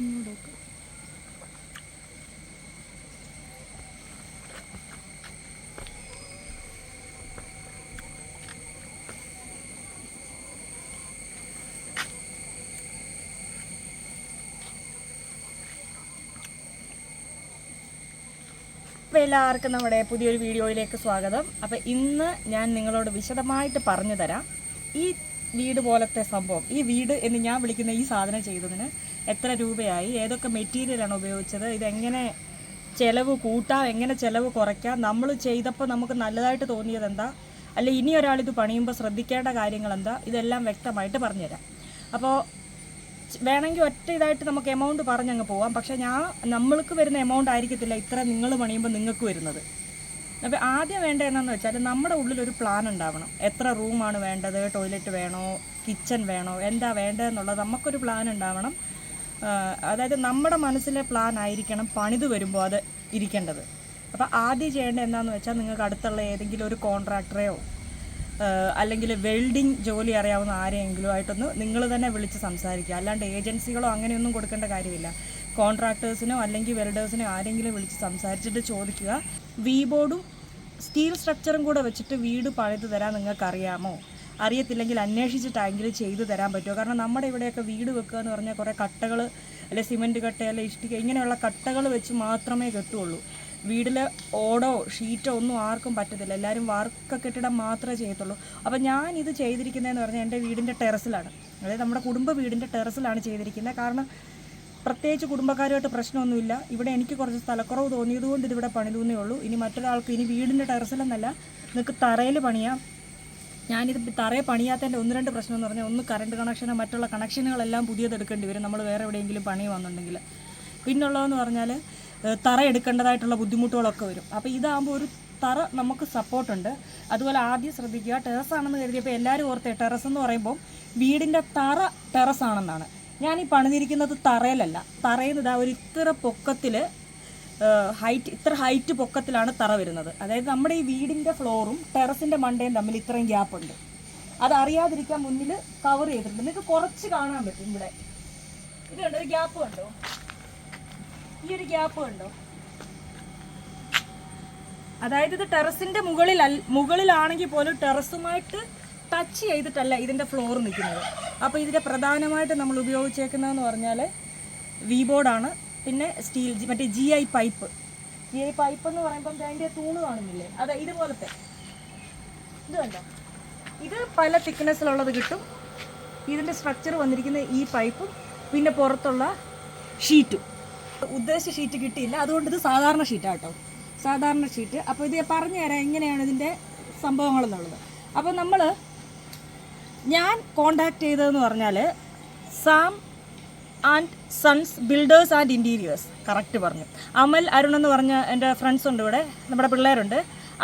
അപ്പോൾ എല്ലാവർക്കും നമ്മുടെ പുതിയൊരു വീഡിയോയിലേക്ക് സ്വാഗതം. അപ്പോൾ ഇന്ന് ഞാൻ നിങ്ങളോട് വിശദമായിട്ട് പറഞ്ഞു തരാം ഈ വീട് പോലത്തെ സംഭവം ഈ വീട് എന്ന് ഞാൻ വിളിക്കുന്ന ഈ സാധനം ചെയ്തതിന് എത്ര രൂപയായി? ഏതൊക്കെ മെറ്റീരിയലാണ് ഉപയോഗിച്ചത്? ഇതെങ്ങനെ ചിലവ് കൂട്ടാം? എങ്ങനെ ചിലവ് കുറയ്ക്കാം? നമ്മൾ ചെയ്തപ്പോൾ നമുക്ക് നല്ലതായിട്ട് തോന്നിയത് എന്താ? അല്ലെ ഇനി ഒരാൾ ഇത് പണിയുമ്പോൾ ശ്രദ്ധിക്കേണ്ട കാര്യങ്ങൾ എന്താ? ഇതെല്ലാം വ്യക്തമായിട്ട് പറഞ്ഞുതരാം. അപ്പോൾ വേണമെങ്കിൽ ഒറ്റ ഇതായിട്ട് നമുക്ക് എമൗണ്ട് പറഞ്ഞങ്ങ് പോവാം. പക്ഷേ ഞാൻ നമ്മൾക്ക് വരുന്ന എമൗണ്ട് ആയിരിക്കത്തില്ല ഇത്ര നിങ്ങൾ പണിയുമ്പോൾ നിങ്ങൾക്ക് വരുന്നത്. അപ്പോൾ ആദ്യം വേണ്ട എന്നാന്ന് വെച്ചാൽ നമ്മുടെ ഉള്ളിൽ ഒരു പ്ലാൻ ഉണ്ടാവണം. എത്ര റൂമാണ് വേണ്ടത്? ടോയ്ലറ്റ് വേണോ? കിച്ചൺ വേണോ? എന്താ വേണ്ടതെന്നുള്ളത് നമുക്കൊരു പ്ലാൻ ഉണ്ടാവണം. അതായത് നമ്മുടെ മനസ്സിലെ പ്ലാൻ ആയിരിക്കണം പണിത് വരുമ്പോൾ അത് ഇരിക്കേണ്ടത്. അപ്പോൾ ആദ്യം ചെയ്യേണ്ടത് എന്താണെന്ന് വെച്ചാൽ നിങ്ങൾക്ക് അടുത്തുള്ള ഏതെങ്കിലും ഒരു കോൺട്രാക്ടറെയോ അല്ലെങ്കിൽ വെൽഡിംഗ് ജോലി അറിയാവുന്ന ആരെയെങ്കിലും ആയിട്ടൊന്ന് നിങ്ങൾ തന്നെ വിളിച്ച് സംസാരിക്കുക. അല്ലാണ്ട് ഏജൻസികളോ അങ്ങനെയൊന്നും കൊടുക്കേണ്ട കാര്യമില്ല. കോൺട്രാക്ടേഴ്സിനോ അല്ലെങ്കിൽ വെൽഡേഴ്സിനോ ആരെങ്കിലും വിളിച്ച് സംസാരിച്ചിട്ട് ചോദിക്കുക. വി ബോർഡും സ്റ്റീൽ സ്ട്രക്ചറും കൂടെ വെച്ചിട്ട് വീട് പണിത് തരാൻ നിങ്ങൾക്ക് അറിയാമോ അറിയത്തില്ലെങ്കിൽ അന്വേഷിച്ചിട്ടെങ്കിലും ചെയ്തു തരാൻ പറ്റുമോ കാരണം നമ്മുടെ ഇവിടെയൊക്കെ വീട് വെക്കുക എന്ന് പറഞ്ഞാൽ കുറേ കട്ടകൾ അല്ലെ സിമെന്റ് കട്ട അല്ലെ ഇഷ്ടിക ഇങ്ങനെയുള്ള കട്ടകൾ വെച്ച് മാത്രമേ കെട്ടുള്ളൂ. വീട്ടിൽ ഓടോ ഷീറ്റോ ഒന്നും ആർക്കും പറ്റത്തില്ല. എല്ലാവരും വാർക്ക കെട്ടിടം മാത്രമേ ചെയ്യത്തുള്ളൂ. അപ്പോൾ ഞാൻ ഇത് ചെയ്തിരിക്കുന്നതെന്ന് പറഞ്ഞാൽ എന്റെ വീടിന്റെ ടെറസിലാണ്. അതായത് നമ്മുടെ കുടുംബ വീടിന്റെ ടെറസിലാണ് ചെയ്തിരിക്കുന്നത്. കാരണം പ്രത്യേകിച്ച് കുടുംബക്കാരുമായിട്ട് പ്രശ്നമൊന്നുമില്ല. ഇവിടെ എനിക്ക് കുറച്ച് സ്ഥലക്കുറവ് തോന്നിയതുകൊണ്ട് ഇതിവിടെ പണിതൂന്നേ ഉള്ളൂ. ഇനി മറ്റൊരാൾക്ക് ഇനി വീടിന്റെ ടെറസിലെന്നല്ല നിങ്ങൾക്ക് തറയിൽ പണിയാം. ഞാനിത് തറയെ പണിയാത്തതിന്റെ ഒന്ന് രണ്ട് പ്രശ്നം എന്ന് പറഞ്ഞാൽ ഒന്ന് കറണ്ട് കണക്ഷനും മറ്റുള്ള കണക്ഷനുകളെല്ലാം പുതിയത് എടുക്കേണ്ടി വരും. നമ്മൾ വേറെ എവിടെയെങ്കിലും പണി വന്നിട്ടുണ്ടെങ്കിൽ. പിന്നുള്ളതെന്ന് പറഞ്ഞാൽ തറ എടുക്കേണ്ടതായിട്ടുള്ള ബുദ്ധിമുട്ടുകളൊക്കെ വരും. അപ്പോൾ ഇതാകുമ്പോൾ ഒരു തറ നമുക്ക് സപ്പോർട്ടുണ്ട് അതുപോലെ ആദ്യം ശ്രദ്ധിക്കുക ടെറസ് ആണെന്ന് കരുതിയപ്പോൾ എല്ലാവരും ഓർത്തേ ടെറസ് എന്ന് പറയുമ്പോൾ വീടിന്റെ തറ ടെറസ് ആണെന്നാണ്. ഞാൻ ഈ പണിതിരിക്കുന്നത് തറയിലല്ല. തറയിൽ ഇതാ ഒരു ഇത്ര പൊക്കത്തിൽ ഹൈറ്റ് ഇത്ര ഹൈറ്റ് പൊക്കത്തിലാണ് തറ വരുന്നത്. അതായത് നമ്മുടെ ഈ വീടിന്റെ ഫ്ലോറും ടെറസിന്റെ മണ്ടയും തമ്മിൽ ഇത്രയും ഗ്യാപ്പ് ഉണ്ട്. അത് അറിയാതിരിക്കാൻ മുന്നിൽ കവർ ചെയ്തിട്ടുണ്ട്. നിങ്ങൾക്ക് കുറച്ച് കാണാൻ പറ്റും ഇവിടെ. ഇത് ഒരു ഗ്യാപ്പ് കണ്ടോ? ഈ ഒരു ഗ്യാപ്പ് കണ്ടോ? അതായത് ഇത് ടെറസിന്റെ മുകളിൽ മുകളിലാണെങ്കിൽ പോലും ടെറസുമായിട്ട് ടച്ച് ചെയ്തിട്ടല്ല ഇതിന്റെ ഫ്ലോർ നിൽക്കുന്നത്. അപ്പോൾ ഇതിന്റെ പ്രധാനമായിട്ട് നമ്മൾ ഉപയോഗിച്ചേക്കുന്നതെന്ന് പറഞ്ഞാൽ വി ബോർഡാണ് പിന്നെ സ്റ്റീൽ മറ്റേ G I pipe G I pipe എന്ന് പറയുമ്പോൾ അതിന്റെ തൂണ് കാണുന്നില്ലേ? അതെ ഇതുപോലത്തെ. ഇത് കണ്ടോ? ഇത് പല തിക്നെസ്സിലുള്ളത് കിട്ടും. ഇതിന്റെ സ്ട്രക്ചർ വന്നിരിക്കുന്ന ഈ പൈപ്പും പിന്നെ പുറത്തുള്ള ഷീറ്റും ഉദ്ദേശിച്ച ഷീറ്റ് കിട്ടിയില്ല. അതുകൊണ്ട് ഇത് സാധാരണ ഷീറ്റാട്ടോ സാധാരണ ഷീറ്റ് അപ്പോൾ ഇത് പറഞ്ഞു തരാം എങ്ങനെയാണ് ഇതിന്റെ സംഭവങ്ങളെന്നുള്ളത്. അപ്പോൾ നമ്മൾ ഞാൻ കോണ്ടാക്ട് ചെയ്തതെന്ന് പറഞ്ഞാൽ Sam and sons builders and interiors correct പറഞ്ഞു. അമൽ അരുൺ എന്ന് പറഞ്ഞ എന്റെ ഫ്രണ്ട്സ് ഉണ്ട് ഇവിടെ. നമ്മുടെ പിള്ളേരുണ്ട്.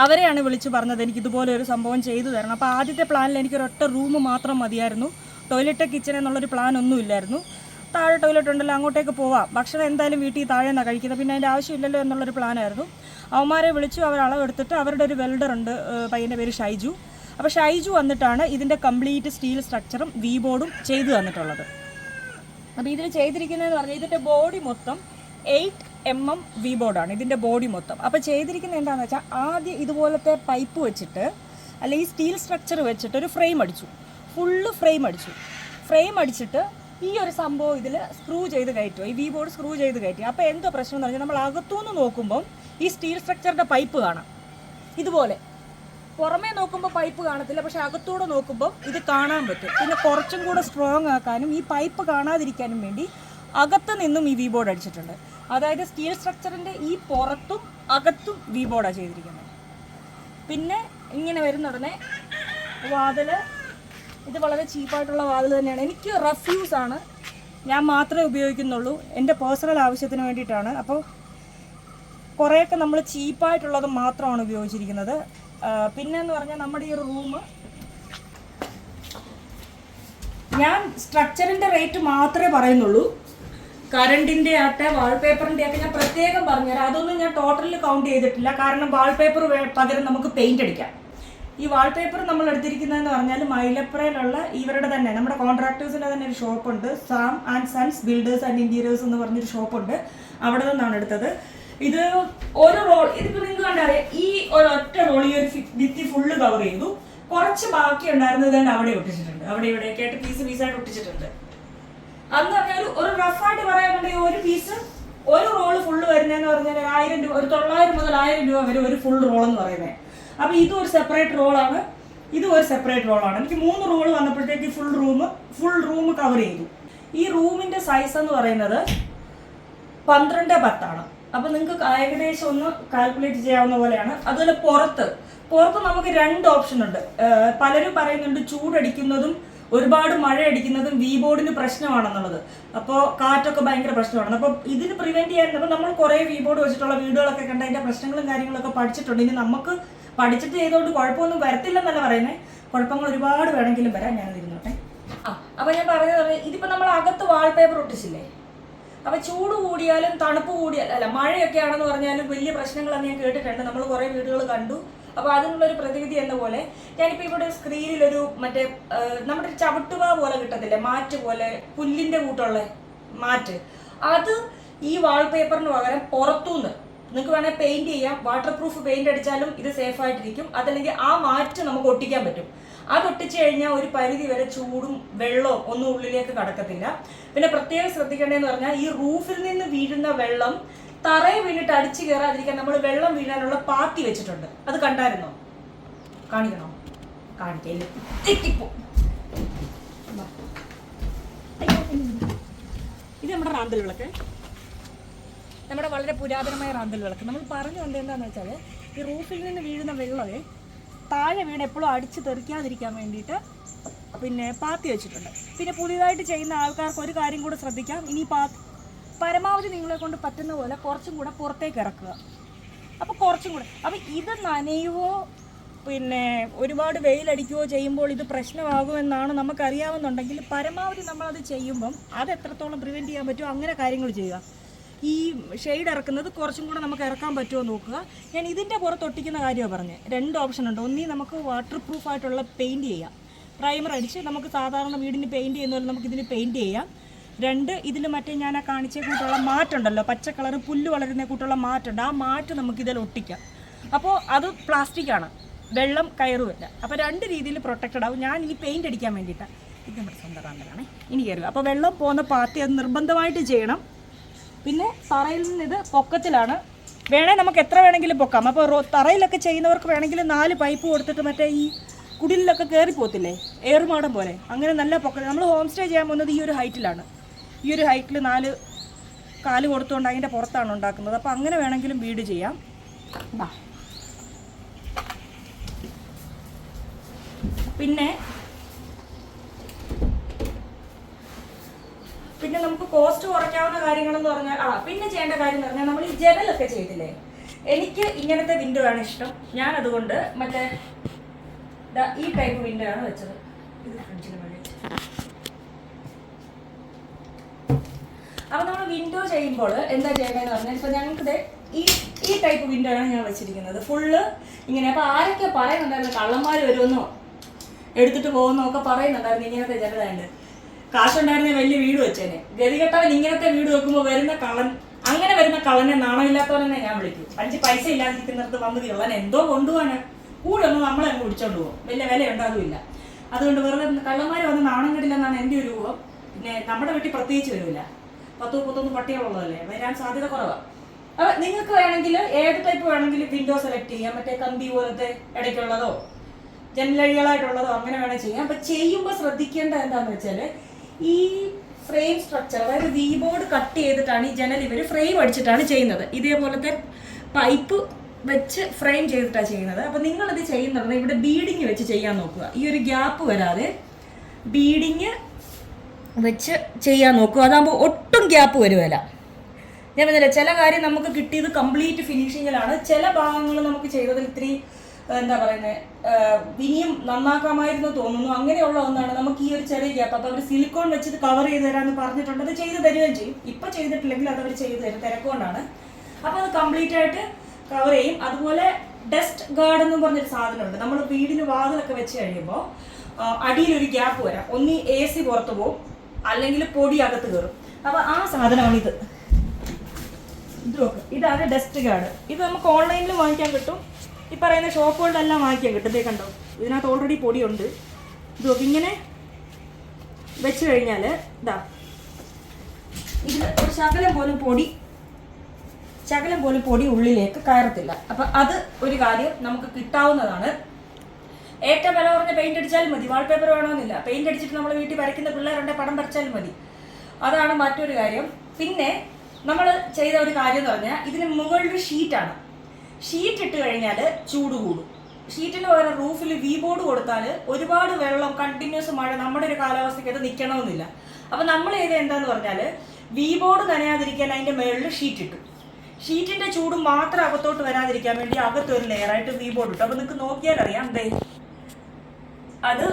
അവരെയാണ് വിളിച്ച് പറഞ്ഞത് എനിക്ക് ഇതുപോലെ ഒരു സംഭവം ചെയ്തു തരണം. അപ്പോൾ ആദ്യത്തെ പ്ലാനിൽ എനിക്ക് ഒരൊറ്റ റൂം മാത്രം മതിയായിരുന്നു. ടോയ്ലറ്റ് കിച്ചൺ എന്നുള്ളൊരു പ്ലാൻ ഒന്നും ഇല്ലായിരുന്നു. താഴെ ടോയ്ലറ്റ് ഉണ്ടല്ലോ അങ്ങോട്ടേക്ക് പോവാം. ഭക്ഷണം എന്തായാലും വീട്ടിൽ താഴെ നിന്നാണ് കഴിക്കുന്നത്. പിന്നെ അതിന്റെ ആവശ്യമില്ലല്ലോ എന്നുള്ളൊരു പ്ലാനായിരുന്നു അവന്മാരെ വിളിച്ചു അവർ അളവെടുത്തിട്ട് അവരുടെ ഒരു വെൽഡർ ഉണ്ട്. പയ്യന്റെ പേര് ഷൈജു. അപ്പോൾ ഷൈജു വന്നിട്ടാണ് ഇതിന്റെ കംപ്ലീറ്റ് സ്റ്റീൽ സ്ട്രക്ചറും വി ബോർഡും ചെയ്തു തന്നിട്ടുള്ളത്. അപ്പോൾ ഇതിൽ ചെയ്തിരിക്കുന്നതെന്ന് പറഞ്ഞാൽ ഇതിന്റെ ബോഡി മൊത്തം എയ്റ്റ് എം എം വി ബോർഡാണ് ഇതിന്റെ ബോഡി മൊത്തം. അപ്പോൾ ചെയ്തിരിക്കുന്നത് എന്താണെന്ന് വെച്ചാൽ ആദ്യം ഇതുപോലത്തെ പൈപ്പ് വെച്ചിട്ട് അല്ലെങ്കിൽ സ്റ്റീൽ സ്ട്രക്ചർ വെച്ചിട്ട് ഒരു ഫ്രെയിം അടിച്ചു. ഫുള്ള് ഫ്രെയിം അടിച്ചു. ഫ്രെയിം അടിച്ചിട്ട് ഈ ഒരു സംഭവം ഇതിൽ സ്ക്രൂ ചെയ്ത് കയറ്റും. ഈ വി ബോർഡ് സ്ക്രൂ ചെയ്ത് കയറ്റി. അപ്പോൾ എന്തോ പ്രശ്നം എന്ന് പറഞ്ഞാൽ നമ്മൾ അകത്തുനിന്ന് നോക്കുമ്പം ഈ സ്റ്റീൽ സ്ട്രക്ചറിന്റെ പൈപ്പ് കാണാം. ഇതുപോലെ. പുറമേ നോക്കുമ്പോൾ പൈപ്പ് കാണത്തില്ല പക്ഷെ അകത്തൂടെ നോക്കുമ്പോൾ ഇത് കാണാൻ പറ്റും. പിന്നെ കുറച്ചും കൂടെ സ്ട്രോങ് ആക്കാനും ഈ പൈപ്പ് കാണാതിരിക്കാനും വേണ്ടി അകത്ത് നിന്നും ഈ വി ബോർഡ് അടിച്ചിട്ടുണ്ട്. അതായത് സ്റ്റീൽ സ്ട്രക്ചറിന്റെ ഈ പുറത്തും അകത്തും വി ബോർഡാണ് ചെയ്തിരിക്കുന്നത്. പിന്നെ ഇങ്ങനെ വരുന്ന ഉടനെ വാതിൽ ഇത് വളരെ ചീപ്പായിട്ടുള്ള വാതിൽ തന്നെയാണ്. എനിക്ക് റഫ്യൂസ് ആണ്. ഞാൻ മാത്രമേ ഉപയോഗിക്കുന്നുള്ളൂ. എന്റെ പേഴ്സണൽ ആവശ്യത്തിന് വേണ്ടിയിട്ടാണ്. അപ്പോൾ കുറേയൊക്കെ നമ്മൾ ചീപ്പായിട്ടുള്ളത് മാത്രമാണ് ഉപയോഗിച്ചിരിക്കുന്നത്. പിന്നെന്ന് പറഞ്ഞാൽ നമ്മുടെ ഈ ഒരു റൂം ഞാൻ സ്ട്രക്ചറിന്റെ റേറ്റ് മാത്രമേ പറയുന്നുള്ളൂ. കറണ്ടിന്റെ ആട്ടെ വാൾപേപ്പറിന്റെ ഒക്കെ ഞാൻ പ്രത്യേകം പറഞ്ഞുതരാം. അതൊന്നും ഞാൻ ടോട്ടലിൽ കൗണ്ട് ചെയ്തിട്ടില്ല. കാരണം വാൾപേപ്പർ പകരം നമുക്ക് പെയിന്റ് അടിക്കാം. ഈ വാൾപേപ്പർ നമ്മൾ എടുത്തിരിക്കുന്നതെന്ന് പറഞ്ഞാൽ മൈലപ്പുറയിലുള്ള ഇവരുടെ തന്നെ നമ്മുടെ കോൺട്രാക്ടേഴ്സിന്റെ തന്നെ ഒരു ഷോപ്പുണ്ട് Sam and sons builders and interiors എന്ന് പറഞ്ഞൊരു ഷോപ്പുണ്ട് അവിടെ നിന്നാണ് എടുത്തത്. ഇത് ഒരു റോൾ ഇതിപ്പോ നിങ്ങൾക്ക് കണ്ടറിയാം ഈ ഒരു ഒറ്റ റോൾ ഈ ഒരു ഭിത്തി ഫുള്ള് കവർ ചെയ്തു. കുറച്ച് ബാക്കി ഉണ്ടായിരുന്നത് അവിടെ ഒട്ടിച്ചിട്ടുണ്ട്. അവിടെ ഇവിടെ ആയിട്ട് പീസ് പീസായിട്ട് ഒട്ടിച്ചിട്ടുണ്ട്. അന്ന് പറഞ്ഞാൽ ഒരു- റഫായിട്ട് പറയാനുണ്ടെങ്കിൽ ഒരു പീസ് ഒരു റോൾ ഫുള്ള് വരുന്നതെന്ന് പറഞ്ഞാൽ ആയിരം രൂപ ഒരു തൊള്ളായിരം മുതൽ ആയിരം രൂപ വരെ ഒരു ഫുൾ റോൾ എന്ന് പറയുന്നത് അപ്പൊ ഇതും ഒരു സെപ്പറേറ്റ് റോളാണ് ഇതും ഒരു സെപ്പറേറ്റ് റോളാണ് എനിക്ക് മൂന്ന് റോൾ വന്നപ്പോഴത്തേക്ക് full room full room cover ചെയ്തു. ഈ റൂമിന്റെ സൈസ് എന്ന് പറയുന്നത് പന്ത്രണ്ട് പത്താണ്. അപ്പൊ നിങ്ങൾക്ക് ഏകദേശം ഒന്ന് കാൽക്കുലേറ്റ് ചെയ്യാവുന്ന പോലെയാണ്. അതുപോലെ പുറത്ത്. പുറത്ത് നമുക്ക് രണ്ട് ഓപ്ഷൻ ഉണ്ട്. പലരും പറയുന്നുണ്ട് ചൂടടിക്കുന്നതും ഒരുപാട് മഴ അടിക്കുന്നതും വി ബോർഡിന് പ്രശ്നമാണെന്നുള്ളത്. അപ്പോൾ കാറ്റൊക്കെ ഭയങ്കര പ്രശ്നമാണ്. അപ്പോൾ ഇതിന് പ്രിവെന്റ് ചെയ്യാൻ നമ്മൾ കുറേ വി ബോർഡ് വെച്ചിട്ടുള്ള വീടുകളൊക്കെ കണ്ട് അതിന്റെ പ്രശ്നങ്ങളും കാര്യങ്ങളൊക്കെ പഠിച്ചിട്ടുണ്ട്. ഇനി നമുക്ക് പഠിച്ചിട്ട് ചെയ്തുകൊണ്ട് കുഴപ്പമൊന്നും വരത്തില്ലെന്നല്ല പറയുന്നത് കുഴപ്പങ്ങൾ ഒരുപാട് വേണമെങ്കിലും വരാം. ഞാൻ ഇരുന്നോട്ടെ ആ അപ്പോൾ ഞാൻ പറഞ്ഞത് ഇതിപ്പോ നമ്മൾ അകത്ത് വാൾപേപ്പർ ഒട്ടിച്ചില്ലേ? അപ്പൊ ചൂട് കൂടിയാലും തണുപ്പ് കൂടിയാലും അല്ല മഴയൊക്കെ ആണെന്ന് പറഞ്ഞാലും വലിയ പ്രശ്നങ്ങളെന്ന് ഞാൻ കേട്ടിട്ടുണ്ട്. നമ്മൾ കുറേ വീടുകൾ കണ്ടു. അപ്പൊ അതിനുള്ള ഒരു പ്രതിവിധി എന്ന പോലെ ഞാനിപ്പോ ഇവിടെ സ്ക്രീനിൽ ഒരു മറ്റേ നമ്മുടെ ചവിട്ടുക പോലെ കിട്ടത്തില്ലേ? മാറ്റ് പോലെ പുല്ലിന്റെ കൂട്ടുള്ള മാറ്റ്. അത് ഈ വാൾപേപ്പറിന് പകരം പുറത്തുനിന്ന് നിങ്ങൾക്ക് വേണമെങ്കിൽ പെയിന്റ് ചെയ്യാം. വാട്ടർ പ്രൂഫ് പെയിന്റ് അടിച്ചാലും ഇത് സേഫ് ആയിട്ടിരിക്കും. അതല്ലെങ്കിൽ ആ മാറ്റ് നമുക്ക് ഒട്ടിക്കാൻ പറ്റും. അത് ഒട്ടിച്ചു കഴിഞ്ഞാൽ ഒരു പരിധി വരെ ചൂടും വെള്ളവും ഒന്നും ഉള്ളിലേക്ക് കടക്കത്തില്ല. പിന്നെ പ്രത്യേകം ശ്രദ്ധിക്കേണ്ടതെന്ന് പറഞ്ഞാൽ ഈ റൂഫിൽ നിന്ന് വീഴുന്ന വെള്ളം തറയെ വീണിട്ട് അടിച്ചു കയറാതിരിക്കാൻ നമ്മൾ വെള്ളം വീഴാനുള്ള പാത്തി വെച്ചിട്ടുണ്ട്. അത് കണ്ടായിരുന്നോ? കാണിക്കണോ? കാണിക്കല്ലേ ഇത് നമ്മുടെ റാന്തൽ വിളക്ക് നമ്മുടെ വളരെ പുരാതനമായ റാന്തൽ വിളക്ക്. നമ്മൾ പറഞ്ഞു കൊണ്ട് എന്താണെന്ന് വെച്ചാൽ ഈ റൂഫിൽ നിന്ന് വീഴുന്ന വെള്ളമേ താഴെ വീണ് എപ്പോഴും അടിച്ച് തെറിക്കാതിരിക്കാൻ വേണ്ടിയിട്ട് പിന്നെ പാത്തി വെച്ചിട്ടുണ്ട്. പിന്നെ പുതിയതായിട്ട് ചെയ്യുന്ന ആൾക്കാർക്ക് ഒരു കാര്യം കൂടെ ശ്രദ്ധിക്കാം. ഇനി പാ പരമാവധി നിങ്ങളെ കൊണ്ട് പറ്റുന്ന പോലെ കുറച്ചും കൂടെ പുറത്തേക്ക് ഇറക്കുക. അപ്പോൾ കുറച്ചും കൂടെ അപ്പം ഇത് നനയുവോ പിന്നെ ഒരുപാട് വെയിലടിക്കുകയോ ചെയ്യുമ്പോൾ ഇത് പ്രശ്നമാകുമെന്നാണ് നമുക്കറിയാവുന്നുണ്ടെങ്കിൽ പരമാവധി നമ്മളത് ചെയ്യുമ്പം അത് എത്രത്തോളം പ്രിവെന്റ് ചെയ്യാൻ പറ്റുമോ അങ്ങനെ കാര്യങ്ങൾ ചെയ്യുക. ഈ ഷെയ്ഡ് ഇറക്കുന്നത് കുറച്ചും കൂടെ നമുക്ക് ഇറക്കാൻ പറ്റുമോ നോക്കുക. ഞാൻ ഇതിന്റെ പുറത്ത് ഒട്ടിക്കുന്ന കാര്യമാണ് പറഞ്ഞത് രണ്ട് ഓപ്ഷൻ ഉണ്ട്. ഒന്നീ നമുക്ക് വാട്ടർ പ്രൂഫ് ആയിട്ടുള്ള പെയിന്റ് ചെയ്യാം. പ്രൈമർ അടിച്ച് നമുക്ക് സാധാരണ വീടിന് പെയിന്റ് ചെയ്യുന്ന പോലെ നമുക്ക് ഇതിന് പെയിന്റ് ചെയ്യാം. രണ്ട് ഇതിൽ മറ്റേ ഞാൻ ആ കാണിച്ച കൂട്ടുള്ള മാറ്റുണ്ടല്ലോ. പച്ച കളർ പുല്ല് വളരുന്ന കൂട്ടുള്ള മാറ്റുണ്ട്. ആ മാറ്റ് നമുക്ക് ഇതിൽ ഒട്ടിക്കാം. അപ്പോൾ അത് പ്ലാസ്റ്റിക് ആണ്. വെള്ളം കയറുമില്ല അപ്പോൾ രണ്ട് രീതിയിൽ പ്രൊട്ടക്റ്റഡ് ആവും. ഞാൻ ഈ പെയിന്റ് അടിക്കാൻ വേണ്ടിയിട്ടാണ് ഇത് നമ്മുടെ സ്വന്തം ഇനി കയറുക. അപ്പോൾ വെള്ളം പോകുന്ന പാത്തി അത് നിർബന്ധമായിട്ട് ചെയ്യണം. പിന്നെ തറയിൽ നിന്ന് ഇത് പൊക്കത്തിലാണ്. വേണേൽ നമുക്ക് എത്ര വേണമെങ്കിലും പൊക്കാം. അപ്പോൾ തറയിലൊക്കെ ചെയ്യുന്നവർക്ക് വേണമെങ്കിൽ നാല് പൈപ്പ് കൊടുത്തിട്ട് മറ്റേ ഈ കുടിലൊക്കെ കയറി പോകത്തില്ലേ? ഏറുമാടം പോലെ. അങ്ങനെ നല്ല പൊക്ക നമ്മൾ ഹോം സ്റ്റേ ചെയ്യാൻ പോകുന്നത് ഈ ഒരു ഹൈറ്റിലാണ് ഈ ഒരു ഹൈറ്റിൽ നാല് കാൽ കൊടുത്തുകൊണ്ട് അതിന്റെ പുറത്താണ് ഉണ്ടാക്കുന്നത്. അപ്പോൾ അങ്ങനെ വേണമെങ്കിലും വീട് ചെയ്യാം. പിന്നെ പിന്നെ കോസ്റ്റ് കുറയ്ക്കാവുന്ന കാര്യങ്ങളെന്ന് പറഞ്ഞാൽ ആ പിന്നെ ചെയ്യേണ്ട കാര്യം എന്ന് പറഞ്ഞാൽ നമ്മൾ ഈ ജനലൊക്കെ ചെയ്തില്ലേ? എനിക്ക് ഇങ്ങനത്തെ വിൻഡോ ആണ് ഇഷ്ടം. ഞാൻ അതുകൊണ്ട് മറ്റേ ഈ ടൈപ്പ് വിൻഡോ ആണ് വെച്ചത്. ഇത് ഫ്രിഡ്ജിന് വേണ്ടി അപ്പൊ നമ്മൾ വിൻഡോ ചെയ്യുമ്പോൾ എന്താ ചെയ്യേണ്ടതെന്ന് പറഞ്ഞാൽ ഇപ്പൊ ഞങ്ങൾക്ക് ഈ ഈ ടൈപ്പ് വിൻഡോ ആണ് ഞാൻ വെച്ചിരിക്കുന്നത്. ഫുള്ള് ഇങ്ങനെ അപ്പൊ ആരൊക്കെ പറയുന്നുണ്ടായിരുന്നു കള്ളന്മാർ വരുമെന്നോ എടുത്തിട്ട് പോകുന്നോ ഒക്കെ പറയുന്നുണ്ടായിരുന്നു. ഇങ്ങനത്തെ ജനതയുണ്ട് കാശുണ്ടായിരുന്ന വലിയ വീട് വെച്ചേനെ. ഗതികെട്ടവൻ ഇങ്ങനത്തെ വീട് വെക്കുമ്പോൾ വരുന്ന കള്ളൻ അങ്ങനെ വരുന്ന കള്ളനെ നാണമില്ലാത്തവനെ ഞാൻ വിളിക്കും. അഞ്ച് പൈസ ഇല്ലാതിരിക്കുന്നിടത്ത് വന്ന് കള്ളൻ എന്തോ കൊണ്ടുപോകാന് കൂടെ ഒന്ന് നമ്മളെ അങ്ങ് പിടിച്ചോണ്ട് പോകും. വലിയ വില ഉണ്ടാകില്ല അതുകൊണ്ട് വെറുതെ കള്ളന്മാർ വന്ന് നാണം കെടില്ലെന്നാണ് എന്റെ ഒരു രൂപം. പിന്നെ നമ്മുടെ വീട്ടിൽ പ്രത്യേകിച്ച് വരില്ല പത്തോ പത്തൊന്ന് പട്ടികളുള്ളതല്ലേ? വരാൻ സാധ്യത കുറവാണ് അപ്പൊ നിങ്ങൾക്ക് വേണമെങ്കിൽ ഏത് ടൈപ്പ് വേണമെങ്കിലും വിൻഡോ സെലക്ട് ചെയ്യാം. മറ്റേ കമ്പി പോലത്തെ ഇടയ്ക്കുള്ളതോ ജനലഴികളായിട്ടുള്ളതോ അങ്ങനെ വേണമെങ്കിൽ ചെയ്യാം. അപ്പൊ ചെയ്യുമ്പോൾ ശ്രദ്ധിക്കേണ്ട എന്താന്ന് വെച്ചാൽ ഈ ഫ്രെയിം സ്ട്രക്ചർ അതായത് വി ബോർഡ് കട്ട് ചെയ്തിട്ടാണ് ഈ ജനൽ ഇവർ ഫ്രെയിം അടിച്ചിട്ടാണ് ചെയ്യുന്നത്. ഇതേപോലത്തെ പൈപ്പ് വെച്ച് ഫ്രെയിം ചെയ്തിട്ടാണ് ചെയ്യുന്നത്. അപ്പോൾ നിങ്ങളത് ചെയ്യുന്നത് ഇവിടെ ബീഡിങ് വെച്ച് ചെയ്യാൻ നോക്കുക. ഈ ഒരു ഗ്യാപ്പ് വരാതെ ബീഡിങ് വെച്ച് ചെയ്യാൻ നോക്കുക. അതാകുമ്പോൾ ഒട്ടും ഗ്യാപ്പ് വരുമല്ല ഞാൻ പറഞ്ഞില്ല ചില കാര്യം നമുക്ക് കിട്ടിയത് കംപ്ലീറ്റ് ഫിനിഷിങ്ങിലാണ് ചില ഭാഗങ്ങൾ നമുക്ക് ചെയ്തതിൽ ഇത്തിരി എന്താ പറയുന്നത് ഇനിയും നന്നാക്കാമായിരുന്നു തോന്നുന്നു. അങ്ങനെയുള്ള ഒന്നാണ്. നമുക്ക് ഈ ഒരു ചെറിയ ഗ്യാപ്പ് അപ്പോൾ അവർ സിലിക്കോൺ വെച്ചിട്ട് കവർ ചെയ്ത് തരാമെന്ന് പറഞ്ഞിട്ടുണ്ട്. അത് ചെയ്ത് തരികയും ചെയ്യും. ഇപ്പം ചെയ്തിട്ടില്ലെങ്കിൽ അത് അവർ ചെയ്ത് തരും. തിരക്കുകൊണ്ടാണ് അപ്പോൾ അത് കംപ്ലീറ്റ് ആയിട്ട് കവർ ചെയ്യും. അതുപോലെ ഡസ്റ്റ് ഗാർഡ് എന്ന് പറഞ്ഞൊരു സാധനമുണ്ട്. നമ്മൾ വീടിന് വാതിലൊക്കെ വെച്ച് കഴിയുമ്പോൾ അടിയിലൊരു ഗ്യാപ്പ് വരാം. ഒന്നി എ സി പുറത്ത് പോകും അല്ലെങ്കിൽ പൊടി അകത്ത് കയറും അപ്പോൾ ആ സാധനമാണ് ഇത്. ഇത് ഇതാണ് ഡസ്റ്റ് ഗാർഡ് ഇത് നമുക്ക് ഓൺലൈനിൽ വാങ്ങിക്കാൻ കിട്ടും. ഈ പറയുന്ന ഷോപ്പുകളിലെല്ലാം വാങ്ങിക്കാൻ കിട്ടും. കണ്ടോ? ഇതിനകത്ത് ഓൾറെഡി പൊടിയുണ്ട്. ഇത് ഇങ്ങനെ വെച്ച് കഴിഞ്ഞാൽ ഇതാ ഇതിൽ ഒരു ശകലം പോലും പൊടി ശകലം പോലും പൊടി ഉള്ളിലേക്ക് കയറത്തില്ല. അപ്പൊ അത് ഒരു കാര്യം നമുക്ക് കിട്ടാവുന്നതാണ്. ഏറ്റവും വില കുറഞ്ഞ പെയിന്റ് അടിച്ചാലും മതി. വാൾപേപ്പർ വേണമെന്നില്ല. പെയിന്റ് അടിച്ചിട്ട് നമ്മൾ വീട്ടിൽ വരയ്ക്കുന്ന പിള്ളേരുടെ പടം വരച്ചാലും മതി. അതാണ് മറ്റൊരു കാര്യം. പിന്നെ നമ്മൾ ചെയ്ത ഒരു കാര്യം എന്ന് പറഞ്ഞാൽ ഇതിന് മുകളിൽ ഷീറ്റാണ് ഷീറ്റ് ഇട്ട് കഴിഞ്ഞാൽ ചൂട് കൂടും. ഷീറ്റിന് പകരം റൂഫിൽ വി ബോർഡ് കൊടുത്താൽ ഒരുപാട് വെള്ളം കണ്ടിന്യൂസ് മഴ നമ്മുടെ ഒരു കാലാവസ്ഥയ്ക്ക് അത് നിൽക്കണമെന്നില്ല അപ്പം നമ്മൾ ചെയ്ത് എന്താന്ന് പറഞ്ഞാൽ വി ബോർഡ് നനയാതിരിക്കാൻ അതിന്റെ മുകളിൽ ഷീറ്റ് ഇട്ടു. ഷീറ്റിന്റെ ചൂട് മാത്രം അകത്തോട്ട് വരാതിരിക്കാൻ വേണ്ടി അകത്തൊരു ലെയറായിട്ട് വി ബോർഡ് ഇട്ടു. അപ്പോൾ നിങ്ങൾക്ക് നോക്കിയാൽ അറിയാം ദേ. അത്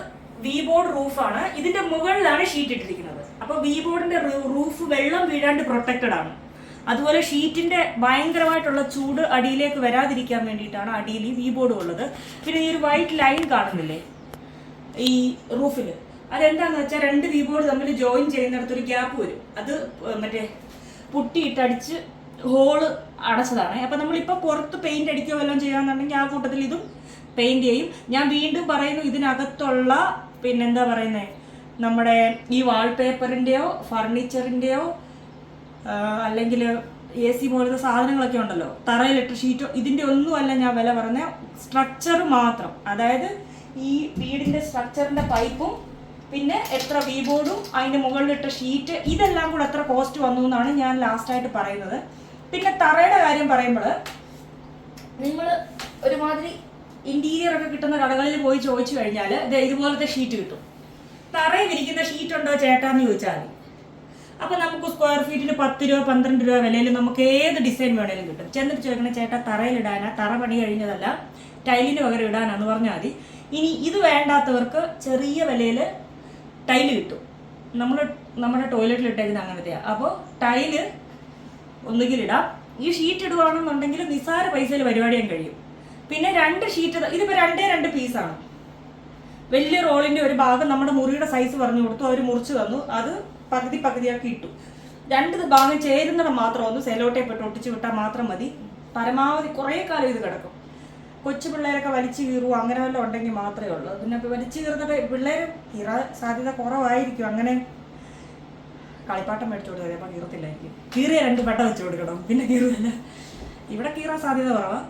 വി ബോർഡ് റൂഫാണ് ഇതിന്റെ മുകളിലാണ് ഷീറ്റ് ഇട്ടിരിക്കുന്നത്. അപ്പോൾ വി ബോർഡിന്റെ റൂഫ് വെള്ളം വീഴാണ്ട് പ്രൊട്ടക്റ്റഡ് ആണ്. അതുപോലെ ഷീറ്റിന്റെ ഭയങ്കരമായിട്ടുള്ള ചൂട് അടിയിലേക്ക് വരാതിരിക്കാൻ വേണ്ടിയിട്ടാണ് അടിയിൽ ഈ ബോർഡ് ഉള്ളത്. പിന്നെ ഈ ഒരു വൈറ്റ് ലൈൻ കാണുന്നില്ലേ? ഈ റൂഫിൽ അതെന്താന്ന് വെച്ചാൽ രണ്ട് വി ബോർഡ് തമ്മിൽ ജോയിൻ ചെയ്യുന്നിടത്ത് ഒരു ഗ്യാപ്പ് വരും. അത് മറ്റേ പുട്ടിയിട്ടടിച്ച് ഹോൾ അടച്ചതാണ്. അപ്പൊ നമ്മളിപ്പോൾ പുറത്ത് പെയിന്റ് അടിക്കുകയോ വല്ലതും ചെയ്യാന്നുണ്ടെങ്കിൽ ആ കൂട്ടത്തിൽ ഇതും പെയിന്റ് ചെയ്യും. ഞാൻ വീണ്ടും പറയുന്നു ഇതിനകത്തുള്ള പിന്നെന്താ പറയുന്നത് നമ്മുടെ ഈ വാൾപേപ്പറിന്റെയോ ഫർണിച്ചറിന്റെയോ അല്ലെങ്കിൽ എ സി പോലത്തെ സാധനങ്ങളൊക്കെ ഉണ്ടല്ലോ. തറയിലിട്ട് ഷീറ്റോ ഇതിന്റെ ഒന്നുമല്ല ഞാൻ വില പറഞ്ഞ സ്ട്രക്ചർ മാത്രം. അതായത് ഈ വീടിന്റെ സ്ട്രക്ചറിന്റെ പൈപ്പും പിന്നെ എത്ര വി ബോർഡും അതിന്റെ മുകളിലിട്ട ഷീറ്റ് ഇതെല്ലാം കൂടെ എത്ര കോസ്റ്റ് വന്നു എന്നാണ് ഞാൻ ലാസ്റ്റ് ആയിട്ട് പറയുന്നത്. പിന്നെ തറയുടെ കാര്യം പറയുമ്പോൾ നിങ്ങൾ ഒരുമാതിരി ഇന്റീരിയർ ഒക്കെ കിട്ടുന്ന കടകളിൽ പോയി ചോദിച്ചു കഴിഞ്ഞാൽ ഇത് ഇതുപോലത്തെ ഷീറ്റ് കിട്ടും. തറയിൽ ഇരിക്കുന്ന ഷീറ്റ് ഉണ്ടോ ചേട്ടാന്ന് ചോദിച്ചാൽ മതി. അപ്പൊ നമുക്ക് സ്ക്വയർ ഫീറ്റിന് പത്ത് രൂപ പന്ത്രണ്ട് രൂപ വിലയിൽ നമുക്ക് ഏത് ഡിസൈൻ വേണേലും കിട്ടും. ചെന്നിട്ട് ചോദിക്കണ ചേട്ടാ തറയിൽ ഇടാനാ തറ പണി കഴിഞ്ഞതല്ല. ടൈലിന് പകരം ഇടാനാന്ന് പറഞ്ഞാൽ മതി. ഇനി ഇത് വേണ്ടാത്തവർക്ക് ചെറിയ വിലയിൽ ടൈൽ കിട്ടും. നമ്മൾ നമ്മുടെ ടോയ്ലറ്റിൽ ഇട്ടേക്കുന്ന അങ്ങനത്തെയാണ് അപ്പോൾ ടൈൽ ഒന്നുകിൽ ഇടാം. ഈ ഷീറ്റ് ഇടുവാണെന്നുണ്ടെങ്കിൽ നിസ്സാര പൈസയിൽ പരിപാടി ചെയ്യാൻ കഴിയും. പിന്നെ രണ്ട് ഷീറ്റ് ഇതിപ്പോൾ രണ്ടേ രണ്ട് പീസാണ് വലിയ റോളിന്റെ ഒരു ഭാഗം നമ്മുടെ മുറിയുടെ സൈസ് പറഞ്ഞു കൊടുത്തു. അവർ മുറിച്ച് തന്നു. അത് പകുതി പകുതിയാക്കി ഇട്ടു. രണ്ട് ഭാഗം ചേരുന്നിടം മാത്രം ഒന്ന് സെലോട്ടേപ്പ് ഇട്ട് ഒട്ടിച്ച് വിട്ടാൽ മാത്രം മതി. പരമാവധി കുറേ കാലം ഇത് കിടക്കും. കൊച്ചു പിള്ളേരൊക്കെ വലിച്ചു കീറുവോ അങ്ങനെ വല്ലതും ഉണ്ടെങ്കിൽ മാത്രമേ ഉള്ളൂ. പിന്നെ വലിച്ചു കീറുന്നത് പിള്ളേർ കീറാൻ സാധ്യത കുറവായിരിക്കും. അങ്ങനെ കളിപ്പാട്ടം മേടിച്ചു കൊടുത്തത് അപ്പം കീറത്തില്ലായിരിക്കും കീറിയ രണ്ട് പെട്ട വെച്ച് കൊടുക്കണം. പിന്നെ കീറുന്നില്ല ഇവിടെ കീറാൻ സാധ്യത കുറവാണ്